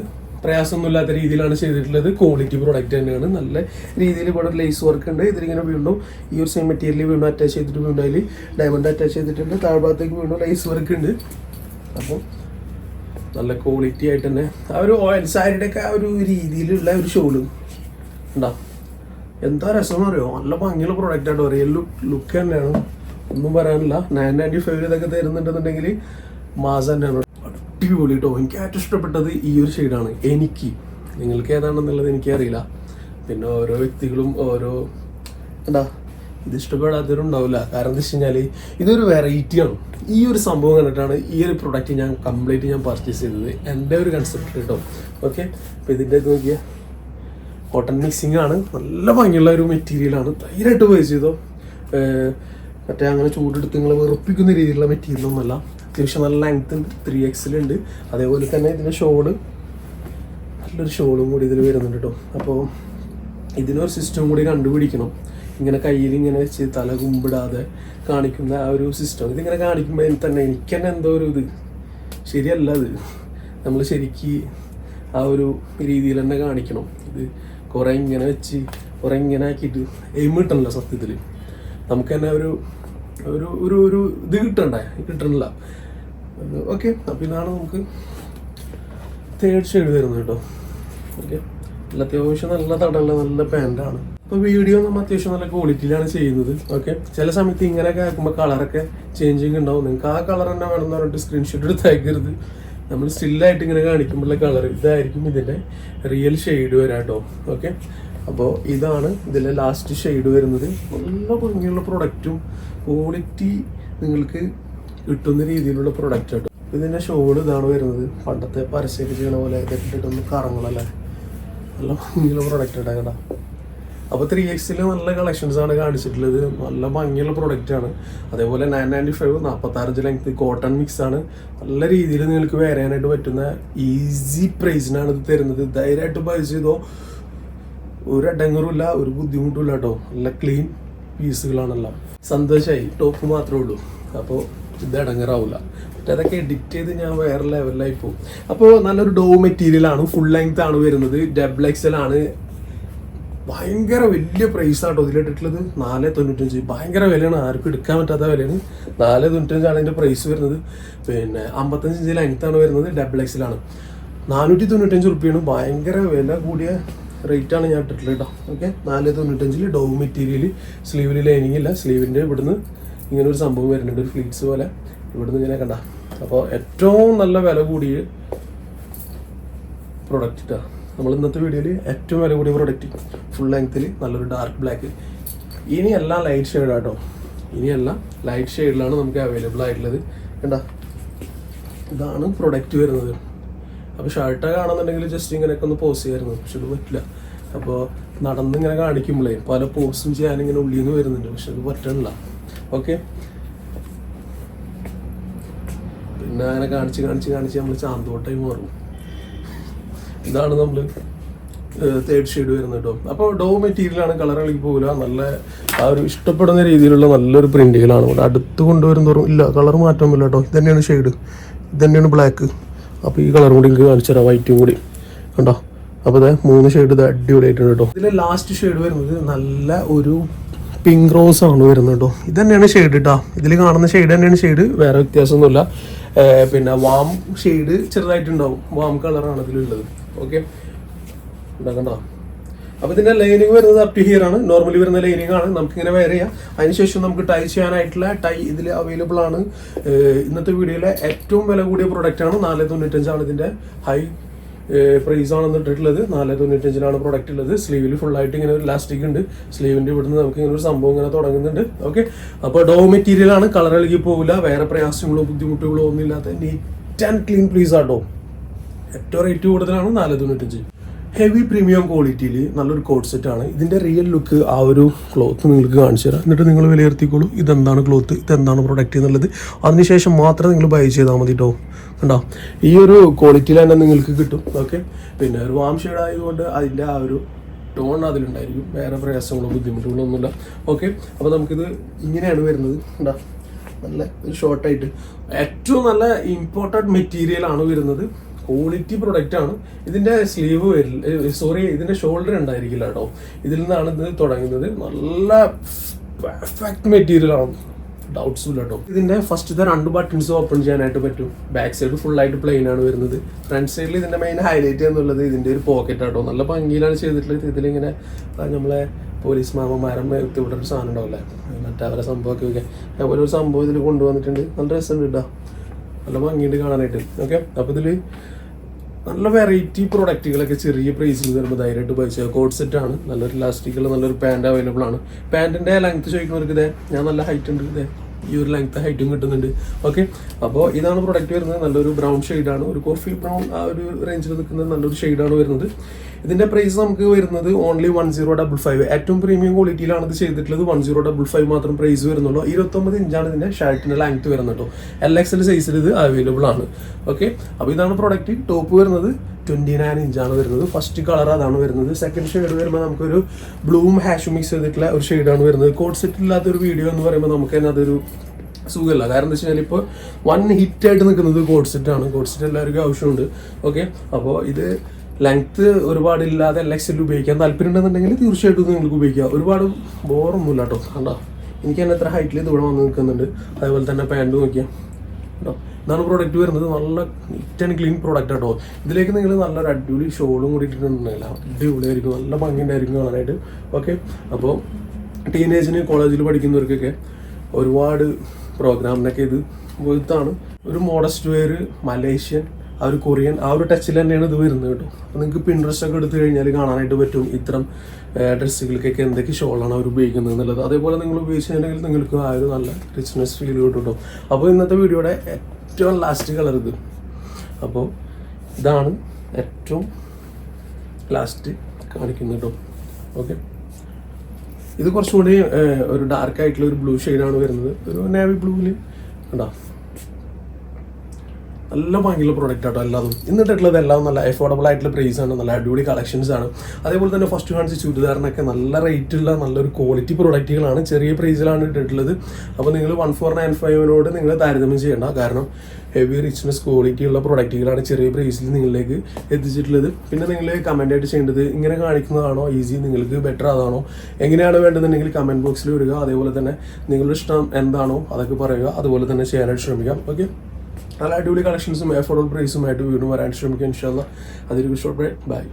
പ്രയാസമൊന്നുമില്ലാത്ത രീതിയിലാണ് ചെയ്തിട്ടുള്ളത്. ക്വാളിറ്റി പ്രോഡക്റ്റ് തന്നെയാണ്. നല്ല രീതിയിൽ ഇവിടെ ലേസ് വർക്ക് ഉണ്ട്. ഇതിലിങ്ങനെ വീണ്ടും ഈ ഒരു സെയിം മെറ്റീരിയൽ വീണ്ടും അറ്റാച്ച് ചെയ്തിട്ട് വീണ്ടും അതിൽ ഡയമണ്ട് അറ്റാച്ച് ചെയ്തിട്ടുണ്ട്. താഴ്ഭാഗത്തേക്ക് വീണ്ടും ലേസ് വർക്ക് ഉണ്ട്. അപ്പോൾ നല്ല ക്വാളിറ്റി ആയിട്ട് തന്നെ ആ ഒരു ഓയിൽ സാരിയുടെ ഒക്കെ ആ ഒരു രീതിയിലുള്ള ഒരു ഷോൾ ഉണ്ടാ എന്താ രസം അറിയോ? നല്ല ഭംഗിയുള്ള പ്രോഡക്റ്റ് ആണ് റിയൽ ലുക്ക് ലുക്ക് തന്നെയാണ്. ഒന്നും പറയാനില്ല. നയൻ നയന്റി ഫൈവ് ഇതൊക്കെ തരുന്നുണ്ടെന്നുണ്ടെങ്കിൽ മാസം തന്നെയാണ് അടിപൊളി കേട്ടോ എനിക്ക് ഏറ്റവും ഇഷ്ടപ്പെട്ടത് ഈ ഒരു ഷെയ്ഡാണ് എനിക്ക്. നിങ്ങൾക്ക് ഏതാണെന്നുള്ളത് എനിക്കറിയില്ല പിന്നെ ഓരോ വ്യക്തികളും ഓരോ എന്താ ഇത് ഇഷ്ടപ്പെടാത്തവരുണ്ടാവില്ല. കാരണം എന്താ വെച്ച് കഴിഞ്ഞാൽ ഇതൊരു വെറൈറ്റിയാണ് ഈ ഒരു സംഭവം കണ്ടിട്ടാണ് ഈ ഒരു പ്രൊഡക്റ്റ് ഞാൻ കംപ്ലീറ്റ് ഞാൻ പർച്ചേസ് ചെയ്തത്. എന്റെ ഒരു കൺസെപ്റ്റ് കേട്ടോ ഓക്കെ അപ്പോൾ ഇതിന്റെ ഇത് നോക്കിയാൽ കോട്ടൺ മിക്സിംഗ് ആണ്. നല്ല ഭംഗിയുള്ള ഒരു മെറ്റീരിയലാണ് ധൈര്യമായിട്ട് പർച്ചേസ് ചെയ്തോ. മറ്റേ അങ്ങനെ ചൂടെടുത്ത് നിങ്ങളെ വെറുപ്പിക്കുന്ന രീതിയിലുള്ള മെറ്റീരിയൽ ഒന്നുമല്ല. അത്യാവശ്യം നല്ല ലെങ്ത് ഉണ്ട്. ത്രീ എക്സിലുണ്ട് അതേപോലെ തന്നെ ഇതിന്റെ ഷോൾ നല്ലൊരു ഷോളും കൂടി ഇതിൽ വരുന്നുണ്ട് കേട്ടോ അപ്പോൾ ഇതിനൊരു സിസ്റ്റം കൂടി കണ്ടുപിടിക്കണം. ഇങ്ങനെ കയ്യിൽ ഇങ്ങനെ വെച്ച് തല കുമ്പിടാതെ കാണിക്കുന്ന ആ ഒരു സിസ്റ്റം ഇതിങ്ങനെ കാണിക്കുമ്പോൾ തന്നെ എനിക്ക് തന്നെ എന്തോ ഒരു ഇത്. ശരിയല്ല അത്. നമ്മൾ ശരിക്ക് ആ ഒരു രീതിയിൽ തന്നെ കാണിക്കണം. ഇത് കുറേ ഇങ്ങനെ വെച്ച് കുറേ ഇങ്ങനെ ആക്കിയിട്ട് എയിം കിട്ടണല്ലോ സത്യത്തിൽ നമുക്ക് തന്നെ ഒരു ഒരു ഒരു ഒരു ഇത് കിട്ടണ്ടേ? കിട്ടണില്ല. ഓക്കെ അപ്പം ഇതാണ് നമുക്ക് തേർഡ് ഷെയ്ഡ് വരുന്നത് കേട്ടോ. ഓക്കെ നല്ല അത്യാവശ്യം നല്ല തടല്ല നല്ല പാന്റാണ് അപ്പോൾ വീഡിയോ നമ്മൾ അത്യാവശ്യം നല്ല ക്വാളിറ്റിയിലാണ് ചെയ്യുന്നത്. ഓക്കെ ചില സമയത്ത് ഇങ്ങനെയൊക്കെ ആക്കുമ്പോൾ കളറൊക്കെ ചേഞ്ചിങ് ഉണ്ടാവും. നിങ്ങൾക്ക് ആ കളർ തന്നെ വേണമെന്ന് പറഞ്ഞിട്ട് സ്ക്രീൻഷോട്ട് എടുത്ത് അയക്കരുത്. നമ്മൾ സ്റ്റില്ലായിട്ട് ഇങ്ങനെ കാണിക്കുമ്പോഴുള്ള കളർ ഇതായിരിക്കും ഇതിന്റെ റിയൽ ഷെയ്ഡ് വരാം കേട്ടോ. ഓക്കെ അപ്പോൾ ഇതാണ് ഇതിലെ ലാസ്റ്റ് ഷെയ്ഡ് വരുന്നത്. നല്ല ഭംഗിയുള്ള പ്രൊഡക്റ്റും ക്വാളിറ്റി നിങ്ങൾക്ക് കിട്ടുന്ന രീതിയിലുള്ള പ്രൊഡക്റ്റ് ആട്ടോ. ഇതിന്റെ ഷോൾ ഇതാണ് വരുന്നത്. പണ്ടത്തെ പരസ്യമൊക്കെ ചെയ്യണ പോലെ ഇതൊക്കെ ഇട്ടിട്ടൊന്ന് നല്ല ഭംഗിയുള്ള പ്രൊഡക്റ്റ് ആട്ടോ കേട്ടോ. അപ്പോൾ ത്രീ എക്സിൽ നല്ല കളക്ഷൻസ് ആണ് കാണിച്ചിട്ടുള്ളത്. നല്ല ഭംഗിയുള്ള പ്രൊഡക്റ്റ് ആണ്. അതേപോലെ നയൻ നയന്റി ഫൈവ് നാൽപ്പത്താറഞ്ച് ലെങ്ത് കോട്ടൺ മിക്സ് ആണ്. നല്ല രീതിയിൽ നിങ്ങൾക്ക് വരാനായിട്ട് പറ്റുന്ന ഈസി പ്രൈസിനാണ് ഇത് തരുന്നത്. ധൈര്യമായിട്ട് ബൈ ചെയ്തോ ഒരു അടങ്ങറുമില്ല ഒരു ബുദ്ധിമുട്ടുമില്ല കേട്ടോ. നല്ല ക്ലീൻ പീസുകളാണല്ലോ സന്തോഷമായി ടോപ്പ് മാത്രമേ ഉള്ളൂ. അപ്പോൾ ഇത് അടങ്ങറാവില്ല മറ്റേ അതൊക്കെ എഡിറ്റ് ചെയ്ത് ഞാൻ വേറെ ലെവലിലായി പോകും അപ്പോൾ നല്ലൊരു ഡോ മെറ്റീരിയൽ ആണ് ഫുൾ ലെങ്ത് ആണ് വരുന്നത്. ഡബിൾ എക്സൽ ആണ്. ഭയങ്കര വലിയ പ്രൈസ് ആട്ടോ ഇതിലിട്ടിട്ടുള്ളത്. നാല് തൊണ്ണൂറ്റഞ്ച് ഭയങ്കര വിലയാണ്. ആർക്കും എടുക്കാൻ പറ്റാത്ത വിലയാണ്. നാല് തൊണ്ണൂറ്റഞ്ചാണ് അതിന്റെ പ്രൈസ് വരുന്നത്. പിന്നെ അമ്പത്തഞ്ച് ഇഞ്ച് ആണ് വരുന്നത് ഡബിൾ എക്സിലാണ് നാനൂറ്റി തൊണ്ണൂറ്റഞ്ച് റുപ്യാണ് ഭയങ്കര വില കൂടിയ റേറ്റ് ആണ് ഞാൻ ഇട്ടിട്ടുള്ളത് കേട്ടോ ഓക്കെ നാല് തൊണ്ണൂറ്റഞ്ചിൽ ഡോ മെറ്റീരിയൽ സ്ലീവിൽ ലൈനിങ് ഇല്ല. സ്ലീവിന്റെ ഇവിടുന്ന് ഇങ്ങനെ ഒരു സംഭവം വരുന്നുണ്ട് ഒരു ഫ്ലീറ്റ്സ് പോലെ. ഇവിടുന്ന് ഇങ്ങനെ കണ്ട. അപ്പോൾ ഏറ്റവും നല്ല വില കൂടിയ പ്രൊഡക്റ്റ് ആണ് നമ്മൾ ഇന്നത്തെ വീഡിയോയിൽ ഏറ്റവും വില കൂടിയ പ്രൊഡക്റ്റ് ഫുൾ ലെങ്ത്തിൽ നല്ലൊരു ഡാർക്ക് ബ്ലാക്ക് ഇനിയെല്ലാം ലൈറ്റ് ഷെയ്ഡ് ആട്ടോ. ഇനിയെല്ലാം ലൈറ്റ് ഷെയ്ഡിലാണ് നമുക്ക് അവൈലബിൾ ആയിട്ടുള്ളത്. കണ്ട? ഇതാണ് പ്രൊഡക്റ്റ് വരുന്നത്. അപ്പോൾ ഷർട്ടൊക്കെ കാണുന്നുണ്ടെങ്കിൽ ജസ്റ്റ് ഇങ്ങനെയൊക്കെ ഒന്ന് പോസ് ചെയ്യായിരുന്നു. പക്ഷെ ഇത് പറ്റില്ല. അപ്പോൾ നടന്നിങ്ങനെ കാണിക്കുമ്പോഴേ പല പോസ്റ്റും ചെയ്യാനിങ്ങനെ ഉള്ളിൽ നിന്ന് വരുന്നുണ്ട്. പക്ഷെ അത് പറ്റണില്ല. ഓക്കെ. പിന്നെ അങ്ങനെ കാണിച്ച് കാണിച്ച് കാണിച്ച് നമ്മൾ ചാന്തോട്ടായി മാറും. ഇതാണ് നമ്മൾ തേർഡ് ഷെയ്ഡ് വരുന്നത് കേട്ടോ. അപ്പോൾ ഡോ മെറ്റീരിയലാണ് കളർ കളിക്ക് പോകില്ല നല്ല ആ ഒരു ഇഷ്ടപ്പെടുന്ന രീതിയിലുള്ള നല്ലൊരു പ്രിന്റുകളാണ് ഇവിടെ അടുത്ത് കൊണ്ടുവരും തോറും ഇല്ല കളർ മാറ്റമില്ല കേട്ടോ. ഇത് തന്നെയാണ് ഷെയ്ഡ് ഇത് തന്നെയാണ് ബ്ലാക്ക് അപ്പോൾ ഈ കളറും കൂടി എനിക്ക് കാണിച്ചു തരാം വൈറ്റും കൂടി. കണ്ടോ? അപ്പോൾ അതെ മൂന്ന് ഷെയ്ഡ് ഇത് അടിപൊളിയായിട്ടുണ്ട് കേട്ടോ. ഇതിലെ ലാസ്റ്റ് ഷെയ്ഡ് വരുന്നത് നല്ല ഒരു പിങ്ക് റോസ് ആണ് വരുന്നത് കേട്ടോ. ഇത് തന്നെയാണ് ഷെയ്ഡ് കേട്ടോ ഇതിൽ കാണുന്ന ഷെയ്ഡ് തന്നെയാണ് ഷെയ്ഡ് വേറെ വ്യത്യാസമൊന്നുമില്ല. പിന്നെ വാം ഷെയ്ഡ് ചെറുതായിട്ടുണ്ടാവും. വാം കളറാണ് ഇതിലുള്ളത്. ഓക്കെ ഉണ്ടാക്കണ്ടോ അപ്പോൾ ഇതിന്റെ ലൈനിങ് വരുന്നത് അപ് ടു ഹിയർ ആണ്. നോർമലി വരുന്ന ലൈനിങ് ആണ്. നമുക്ക് ഇങ്ങനെ വെയർ ചെയ്യാം അതിനുശേഷം നമുക്ക് ടൈ ചെയ്യാനായിട്ടുള്ള ടൈ ഇതിൽ അവൈലബിൾ ആണ്. ഇന്നത്തെ വീഡിയോയിലെ ഏറ്റവും വില കൂടിയ പ്രൊഡക്റ്റ് ആണ്. നാല് തൊണ്ണൂറ്റഞ്ചാണ് ഇതിന്റെ ഹൈ പ്രൈസ് ആണെന്ന് ഇട്ടിട്ടുള്ളത് നാല് തൊണ്ണൂറ്റഞ്ചിനാണ് പ്രൊഡക്റ്റ് ഉള്ളത്. സ്ലീവിൽ ഫുൾ ആയിട്ട് ഇങ്ങനെ ഒരു ലാസ്റ്റിക് ഉണ്ട്. സ്ലീവിന്റെ ഇവിടുന്ന് നമുക്ക് ഇങ്ങനെ ഒരു സംഭവം ഇങ്ങനെ തുടങ്ങുന്നുണ്ട്. ഓക്കെ അപ്പോൾ ഡോ മെറ്റീരിയൽ ആണ്. കളർ ഇളകി പോകില്ല വേറെ പ്രയാസങ്ങളോ ബുദ്ധിമുട്ടുകളോ ഒന്നും ഇല്ലാത്ത നീറ്റ് ആൻഡ് ക്ലീൻ പ്ലീസ് ആട്ടോ ഏറ്റവും റേറ്റ് കൂടുതലാണ് നാല് തൊണ്ണൂറ്റഞ്ച് ഹെവി പ്രീമിയം ക്വാളിറ്റിയിൽ നല്ലൊരു കോട്ട് സെറ്റ് ആണ്. ഇതിന്റെ റിയൽ ലുക്ക് ആ ഒരു ക്ലോത്ത് നിങ്ങൾക്ക് കാണിച്ചു തരാം. എന്നിട്ട് നിങ്ങൾ വിലയിരുത്തിക്കോളൂ. ഇതെന്താണ് ക്ലോത്ത് ഇതെന്താണ് പ്രൊഡക്റ്റ് എന്നുള്ളത്. അതിനുശേഷം മാത്രം നിങ്ങൾ ബൈ ചെയ്താൽ മതി കേട്ടോ കണ്ടോ? ഈ ഒരു ക്വാളിറ്റിയിൽ തന്നെ നിങ്ങൾക്ക് കിട്ടും. ഓക്കെ പിന്നെ ഒരു വാം ഷെയ്ഡ് ആയതുകൊണ്ട് അതിന്റെ ആ ഒരു ടോൺ അതിലുണ്ടായിരിക്കും. വേറെ പ്രയാസങ്ങളോ ബുദ്ധിമുട്ടുകളോ ഒന്നുമില്ല. ഓക്കെ അപ്പോൾ നമുക്കിത് ഇങ്ങനെയാണ് വരുന്നത്. കണ്ടോ? നല്ല ഒരു ഷോർട്ടായിട്ട് ഏറ്റവും നല്ല ഇമ്പോർട്ടന്റ് മെറ്റീരിയലാണ് വരുന്നത്. ക്വാളിറ്റി പ്രൊഡക്റ്റ് ആണ്. ഇതിന്റെ സ്ലീവ് വരില്ല സോറി ഇതിന്റെ ഷോൾഡർ ഉണ്ടായിരിക്കില്ല കേട്ടോ. ഇതിൽ നിന്നാണ് ഇത് തുടങ്ങുന്നത്. നല്ല പെർഫെക്റ്റ് മെറ്റീരിയൽ ആണ്. ഡൗട്ട്സ് ഇല്ല കേട്ടോ. ഇതിന്റെ ഫസ്റ്റത്തെ രണ്ട് ബട്ടൺസ് ഓപ്പൺ ചെയ്യാനായിട്ട് പറ്റും. ബാക്ക് സൈഡ് ഫുൾ ആയിട്ട് പ്ലെയിൻ ആണ് വരുന്നത്. ഫ്രണ്ട് സൈഡിൽ ഇതിന്റെ മെയിൻ ഹൈലൈറ്റ് എന്നുള്ളത് ഇതിന്റെ ഒരു പോക്കറ്റ് ആട്ടോ. നല്ല ഭംഗിയിലാണ് ചെയ്തിട്ടുള്ളത്. ഇതിലിങ്ങനെ നമ്മളെ പോലീസ് മാമന്മാരും ഇവിടെ ഒരു സാധനം ഉണ്ടാവില്ലേ മറ്റേ അവരെ സംഭവമൊക്കെ അതുപോലെ ഒരു സംഭവം ഇതിൽ കൊണ്ടുവന്നിട്ടുണ്ട്. നല്ല രസമുണ്ട് കേട്ടോ. നല്ല ഭംഗിയുണ്ട് കാണാനായിട്ട്. ഓക്കെ അപ്പോൾ ഇതിൽ നല്ല വെറൈറ്റി പ്രൊഡക്റ്റുകളൊക്കെ ചെറിയ പ്രൈസിൽ വരുമ്പോൾ ധൈര്യമായിട്ട് പൈസ കോഡ് ആണ്. നല്ലൊരു ഇലാസ്റ്റിക്കുള്ള നല്ലൊരു പാന്റ് അവൈലബിൾ ആണ്. പാന്റിന്റെ ലെങ്ത് ചോദിക്കുന്നവർക്ക് ഇതേ ഞാൻ നല്ല ഹൈറ്റ് ഉണ്ട്. ഇതേ ഈ ഒരു ലെങ്ത് ഹൈറ്റും കിട്ടുന്നുണ്ട്. ഓക്കെ അപ്പോൾ ഇതാണ് പ്രൊഡക്റ്റ് വരുന്നത്. നല്ലൊരു ബ്രൗൺ ഷെയ്ഡാണ് ഒരു കോഫി ബ്രൗൺ ആ ഒരു റേഞ്ചിൽ നിൽക്കുന്ന നല്ലൊരു ഷെയ്ഡാണ് വരുന്നത്. ഇതിന്റെ പ്രൈസ് നമുക്ക് വരുന്നത് only one zero double five ഏറ്റവും പ്രീമിയം ക്വാളിറ്റിയിലാണ് ഇത് ചെയ്തിട്ടുള്ളത്. വൺ സീറോ ഡബിൾ ഫൈവ് മാത്രം പ്രൈസ് വരുന്നുള്ളൂ. ഇരുപത്തൊമ്പത് ഇഞ്ചാണ് ഇതിന്റെ ഷർട്ടിന്റെ ലെങ്ത് വരുന്നത്. കേട്ടോ എൽ എക്സ് എൽ സൈസിൽ ഇത് അവൈലബിൾ ആണ്. ഓക്കെ അപ്പോൾ ഇതാണ് പ്രൊഡക്റ്റ് ടോപ്പ് വരുന്നത് ട്വന്റി നയൻ ഇഞ്ചാണ് വരുന്നത്. ഫസ്റ്റ് കളർ അതാണ് വരുന്നത്. സെക്കൻഡ് ഷെയ്ഡ് വരുമ്പോൾ നമുക്കൊരു ബ്ലൂവും ഹാഷ് മിക്സ് ചെയ്തിട്ടുള്ള ഒരു ഷെയ്ഡാണ് വരുന്നത്. കോഡ് സെറ്റ് ഇല്ലാത്ത ഒരു വീഡിയോ എന്ന് പറയുമ്പോൾ നമുക്ക് തന്നെ അതൊരു സുഖമല്ല കാരണം എന്താ വെച്ച് കഴിഞ്ഞാൽ ഇപ്പോൾ വൺ ഹിറ്റ് ആയിട്ട് നിൽക്കുന്നത് കോഡ് സെറ്റ് ആണ്. കോഡ് സെറ്റ് എല്ലാവർക്കും ആവശ്യമുണ്ട്. ഓക്കെ അപ്പോൾ ഇത് ലെങ്ത് ഒരുപാട് ഇല്ലാതെ എൽ എക്സിൽ ഉപയോഗിക്കാൻ താല്പര്യം ഉണ്ടെന്നുണ്ടെങ്കിൽ തീർച്ചയായിട്ടും നിങ്ങൾക്ക് ഉപയോഗിക്കാം. ഒരുപാട് ബോറൊന്നുമില്ല കേട്ടോ. കണ്ടോ? എനിക്ക് തന്നെ എത്ര ഹൈറ്റിൽ ഇത് ഇവിടെ വന്ന് നിൽക്കുന്നുണ്ട്. അതേപോലെ തന്നെ പാന്റ് നോക്കിയാൽ കേട്ടോ ഇതാണ് പ്രോഡക്റ്റ് വരുന്നത്. നല്ല നീറ്റ് ആൻഡ് ക്ലീൻ പ്രോഡക്റ്റ് ആട്ടോ. ഇതിലേക്ക് നിങ്ങൾ നല്ലൊരു അടിപൊളി ഷോളും കൂടി ഇട്ടിട്ടുണ്ടെങ്കിൽ അടിപൊളിയായിരിക്കും. നല്ല ഭംഗിയുണ്ടായിരിക്കും കാണാനായിട്ട്. ഓക്കെ അപ്പോൾ ടീനേജിന് കോളേജിൽ പഠിക്കുന്നവർക്കൊക്കെ ഒരുപാട് പ്രോഗ്രാമിനൊക്കെ ഇത്. ഇതാണ്. ഒരു മോഡസ്റ്റ് വെയർ മലേഷ്യൻ ആ ഒരു കൊറിയൻ ആ ഒരു ടച്ചിൽ തന്നെയാണ് ഇത് വരുന്നത് കേട്ടോ. അപ്പോൾ നിങ്ങൾക്ക് പിൻട്രസ്റ്റ് ഒക്കെ എടുത്തു കഴിഞ്ഞാൽ കാണാനായിട്ട് പറ്റും ഇത്തരം ഡ്രസ്സുകൾക്കൊക്കെ എന്തൊക്കെ ഷോളാണ് അവർ ഉപയോഗിക്കുന്നത് എന്നുള്ളത്. അതേപോലെ നിങ്ങൾ ഉപയോഗിച്ചിട്ടുണ്ടെങ്കിൽ നിങ്ങൾക്ക് ആ ഒരു നല്ല റിച്ച്നെസ് ഫീൽ കിട്ടും കേട്ടോ. അപ്പോൾ ഇന്നത്തെ വീഡിയോയുടെ ഏറ്റവും ലാസ്റ്റ് കളർ ഇത്. അപ്പോൾ ഇതാണ് ഏറ്റവും ലാസ്റ്റ് കാണിക്കുന്നത് കേട്ടോ. ഓക്കെ ഇത് കുറച്ചുകൂടി ഒരു ഡാർക്ക് ആയിട്ടുള്ള ഒരു ബ്ലൂ ഷെയ്ഡാണ് വരുന്നത്. ഒരു നേവി ബ്ലൂവിൽ കണ്ടോ? നല്ല ഭംഗിയുള്ള പ്രോഡക്റ്റ് ആട്ടോ എല്ലാതും. ഇന്നിട്ടുള്ളത് എല്ലാം നല്ല അഫോർഡബിൾ ആയിട്ടുള്ള പ്രൈസ് ആണ് നല്ല അടിപൊളി കളക്ഷൻസ് ആണ്. അതേപോലെ തന്നെ ഫസ്റ്റ് കാണിച്ച ചുരിദാറിനൊക്കെ നല്ല റേറ്റ് ഉള്ള നല്ലൊരു ക്വാളിറ്റി പ്രോഡക്റ്റുകളാണ് ചെറിയ പ്രൈസിലാണ് ഇട്ടിട്ടുള്ളത്. അപ്പോൾ നിങ്ങൾ വൺ ഫോർ നയൻ ഫൈവിനോട് നിങ്ങൾ താരതമ്യം ചെയ്യേണ്ട. കാരണം ഹെവി റിച്ച്നെസ് ക്വാളിറ്റി ഉള്ള പ്രോഡക്റ്റുകളാണ് ചെറിയ പ്രൈസിൽ നിങ്ങളിലേക്ക് എത്തിച്ചിട്ടുള്ളത്. പിന്നെ നിങ്ങൾ കമന്റ് ആയിട്ട് ചെയ്യേണ്ടത് ഇങ്ങനെ കാണിക്കുന്നതാണോ? ഈസി നിങ്ങൾക്ക് ബെറ്റർ അതാണോ എങ്ങനെയാണ് വേണ്ടതെന്നുണ്ടെങ്കിൽ കമന്റ് ബോക്സിൽ വരിക. അതേപോലെ തന്നെ നിങ്ങളുടെ ഇഷ്ടം എന്താണോ അതൊക്കെ പറയുക. അതുപോലെ തന്നെ ചെയ്യാനായിട്ട് ശ്രമിക്കാം. ഓക്കെ നല്ല അടിപൊളി കളക്ഷൻസും അഫോർഡബിൾ പ്രൈസുമായിട്ട് വീണ്ടും വരാൻ ശ്രമിക്കാം ഇൻഷാല്ല അതിൽ ഷോർട്ട് ബൈ ബൈ